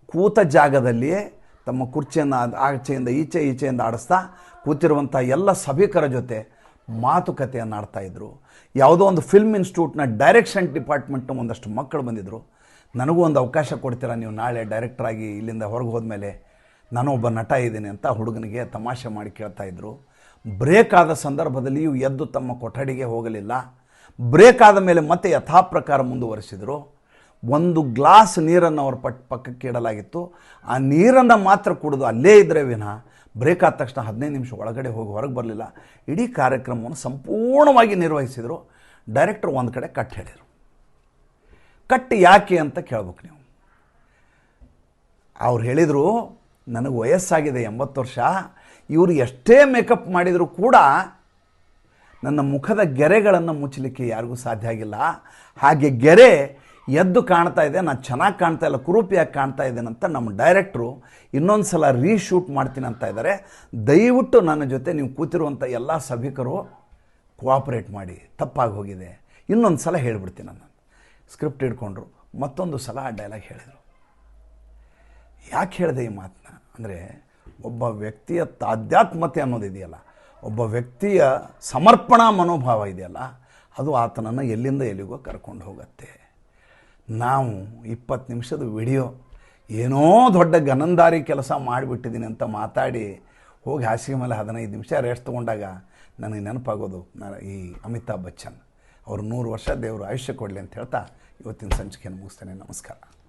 ಕೂತ ಜಾಗದಲ್ಲಿಯೇ ತಮ್ಮ ಕುರ್ಚಿಯನ್ನು ಆಚೆಯಿಂದ, ಈಚೆ ಈಚೆಯಿಂದ ಆಡಿಸ್ತಾ ಕೂತಿರುವಂಥ ಎಲ್ಲ ಸಭಿಕರ ಜೊತೆ ಮಾತುಕತೆಯನ್ನು ಆಡ್ತಾ ಇದ್ರು. ಯಾವುದೋ ಒಂದು ಫಿಲ್ಮ್ ಇನ್ಸ್ಟಿಟ್ಯೂಟ್ನ ಡೈರೆಕ್ಷನ್ ಡಿಪಾರ್ಟ್ಮೆಂಟ್ನ ಒಂದಷ್ಟು ಮಕ್ಕಳು ಬಂದಿದ್ದರು ನನಗೂ ಒಂದು ಅವಕಾಶ ಕೊಡ್ತೀರಾ ನೀವು ನಾಳೆ ಡೈರೆಕ್ಟ್ರಾಗಿ ಇಲ್ಲಿಂದ ಹೊರಗೆ ಹೋದ್ಮೇಲೆ? ನಾನು ಒಬ್ಬ ನಟ ಇದ್ದೀನಿ ಅಂತ ಹುಡುಗನಿಗೆ ತಮಾಷೆ ಮಾಡಿ ಕೇಳ್ತಾ ಇದ್ರು. ಬ್ರೇಕ್ ಆದ ಸಂದರ್ಭದಲ್ಲಿಯೂ ಎದ್ದು ತಮ್ಮ ಕೊಠಡಿಗೆ ಹೋಗಲಿಲ್ಲ. ಬ್ರೇಕ್ ಆದ ಮೇಲೆ ಮತ್ತೆ ಯಥಾಪ್ರಕಾರ ಮುಂದುವರಿಸಿದರು. ಒಂದು ಗ್ಲಾಸ್ ನೀರನ್ನು ಅವ್ರ ಪಟ್ ಪಕ್ಕಕ್ಕೆ ಇಡಲಾಗಿತ್ತು. ಆ ನೀರನ್ನು ಮಾತ್ರ ಕುಡಿದು ಅಲ್ಲೇ ಇದ್ದರೆ ವಿನಃ ಬ್ರೇಕ್ ಆದ ತಕ್ಷಣ ಹದಿನೈದು ನಿಮಿಷ ಒಳಗಡೆ ಹೋಗಿ ಹೊರಗೆ ಬರಲಿಲ್ಲ. ಇಡೀ ಕಾರ್ಯಕ್ರಮವನ್ನು ಸಂಪೂರ್ಣವಾಗಿ ನಿರ್ವಹಿಸಿದರು. ಡೈರೆಕ್ಟರ್ ಒಂದು ಕಡೆ ಕಟ್ ಹೇಳಿದರು. ಕಟ್ ಯಾಕೆ ಅಂತ ಕೇಳ್ಬೇಕು ನೀವು. ಅವ್ರು ಹೇಳಿದರು, ನನಗೆ ವಯಸ್ಸಾಗಿದೆ ಎಂಬತ್ತು ವರ್ಷ. ಇವರು ಎಷ್ಟೇ ಮೇಕಪ್ ಮಾಡಿದರೂ ಕೂಡ ನನ್ನ ಮುಖದ ಗೆರೆಗಳನ್ನು ಮುಚ್ಚಲಿಕ್ಕೆ ಯಾರಿಗೂ ಸಾಧ್ಯ ಆಗಿಲ್ಲ. ಹಾಗೆ ಗೆರೆ ಎದ್ದು ಕಾಣ್ತಾ ಇದೆ, ನಾನು ಚೆನ್ನಾಗಿ ಕಾಣ್ತಾ ಇಲ್ಲ, ಕುರೂಪಿಯಾಗಿ ಕಾಣ್ತಾ ಇದ್ದೇನಂತ ನಮ್ಮ ಡೈರೆಕ್ಟ್ರು ಇನ್ನೊಂದು ಸಲ ರೀಶೂಟ್ ಮಾಡ್ತೀನಿ ಅಂತ ಇದ್ದಾರೆ. ದಯವಿಟ್ಟು ನನ್ನ ಜೊತೆ ನೀವು ಕೂತಿರುವಂಥ ಎಲ್ಲ ಸಭಿಕರು ಕೋಆಪ್ರೇಟ್ ಮಾಡಿ, ತಪ್ಪಾಗಿ ಹೋಗಿದೆ. ಇನ್ನೊಂದು ಸಲ ಹೇಳಿಬಿಡ್ತೀನಿ ನಾನು. ಸ್ಕ್ರಿಪ್ಟ್ ಹಿಡ್ಕೊಂಡ್ರು, ಮತ್ತೊಂದು ಸಲ ಆ ಡೈಲಾಗ್ ಹೇಳಿದರು. ಯಾಕೆ ಹೇಳಿದೆ ಈ ಮಾತನ್ನ ಅಂದರೆ ಒಬ್ಬ ವ್ಯಕ್ತಿಯ ತಾಧ್ಯಾತ್ಮತೆ ಅನ್ನೋದಿದೆಯಲ್ಲ ಒಬ್ಬ ವ್ಯಕ್ತಿಯ ಸಮರ್ಪಣಾ ಮನೋಭಾವ ಇದೆಯಲ್ಲ, ಅದು ಆತನನ್ನು ಎಲ್ಲಿಂದ ಎಲ್ಲಿಗೋ ಕರ್ಕೊಂಡು ಹೋಗುತ್ತೆ. ನಾವು ಇಪ್ಪತ್ತು ನಿಮಿಷದ ವಿಡಿಯೋ ಏನೋ ದೊಡ್ಡ ಗನಂದಾರಿ ಕೆಲಸ ಮಾಡಿಬಿಟ್ಟಿದ್ದೀನಿ ಅಂತ ಮಾತಾಡಿ ಹೋಗಿ ಹಾಸಿಗೆ ಮೇಲೆ ಹದಿನೈದು ನಿಮಿಷ ರೆಸ್ಟ್ ತೊಗೊಂಡಾಗ ನನಗೆ ನೆನಪಾಗೋದು ನಾನು ಈ ಅಮಿತಾಬ್ ಬಚ್ಚನ್. ಅವರು ನೂರು ವರ್ಷ ದೇವರು ಆಯುಷ್ಯ ಕೊಡಲಿ ಅಂತ ಹೇಳ್ತಾ ಇವತ್ತಿನ ಸಂಚಿಕೆಯನ್ನು ಮುಗಿಸ್ತೇನೆ. ನಮಸ್ಕಾರ.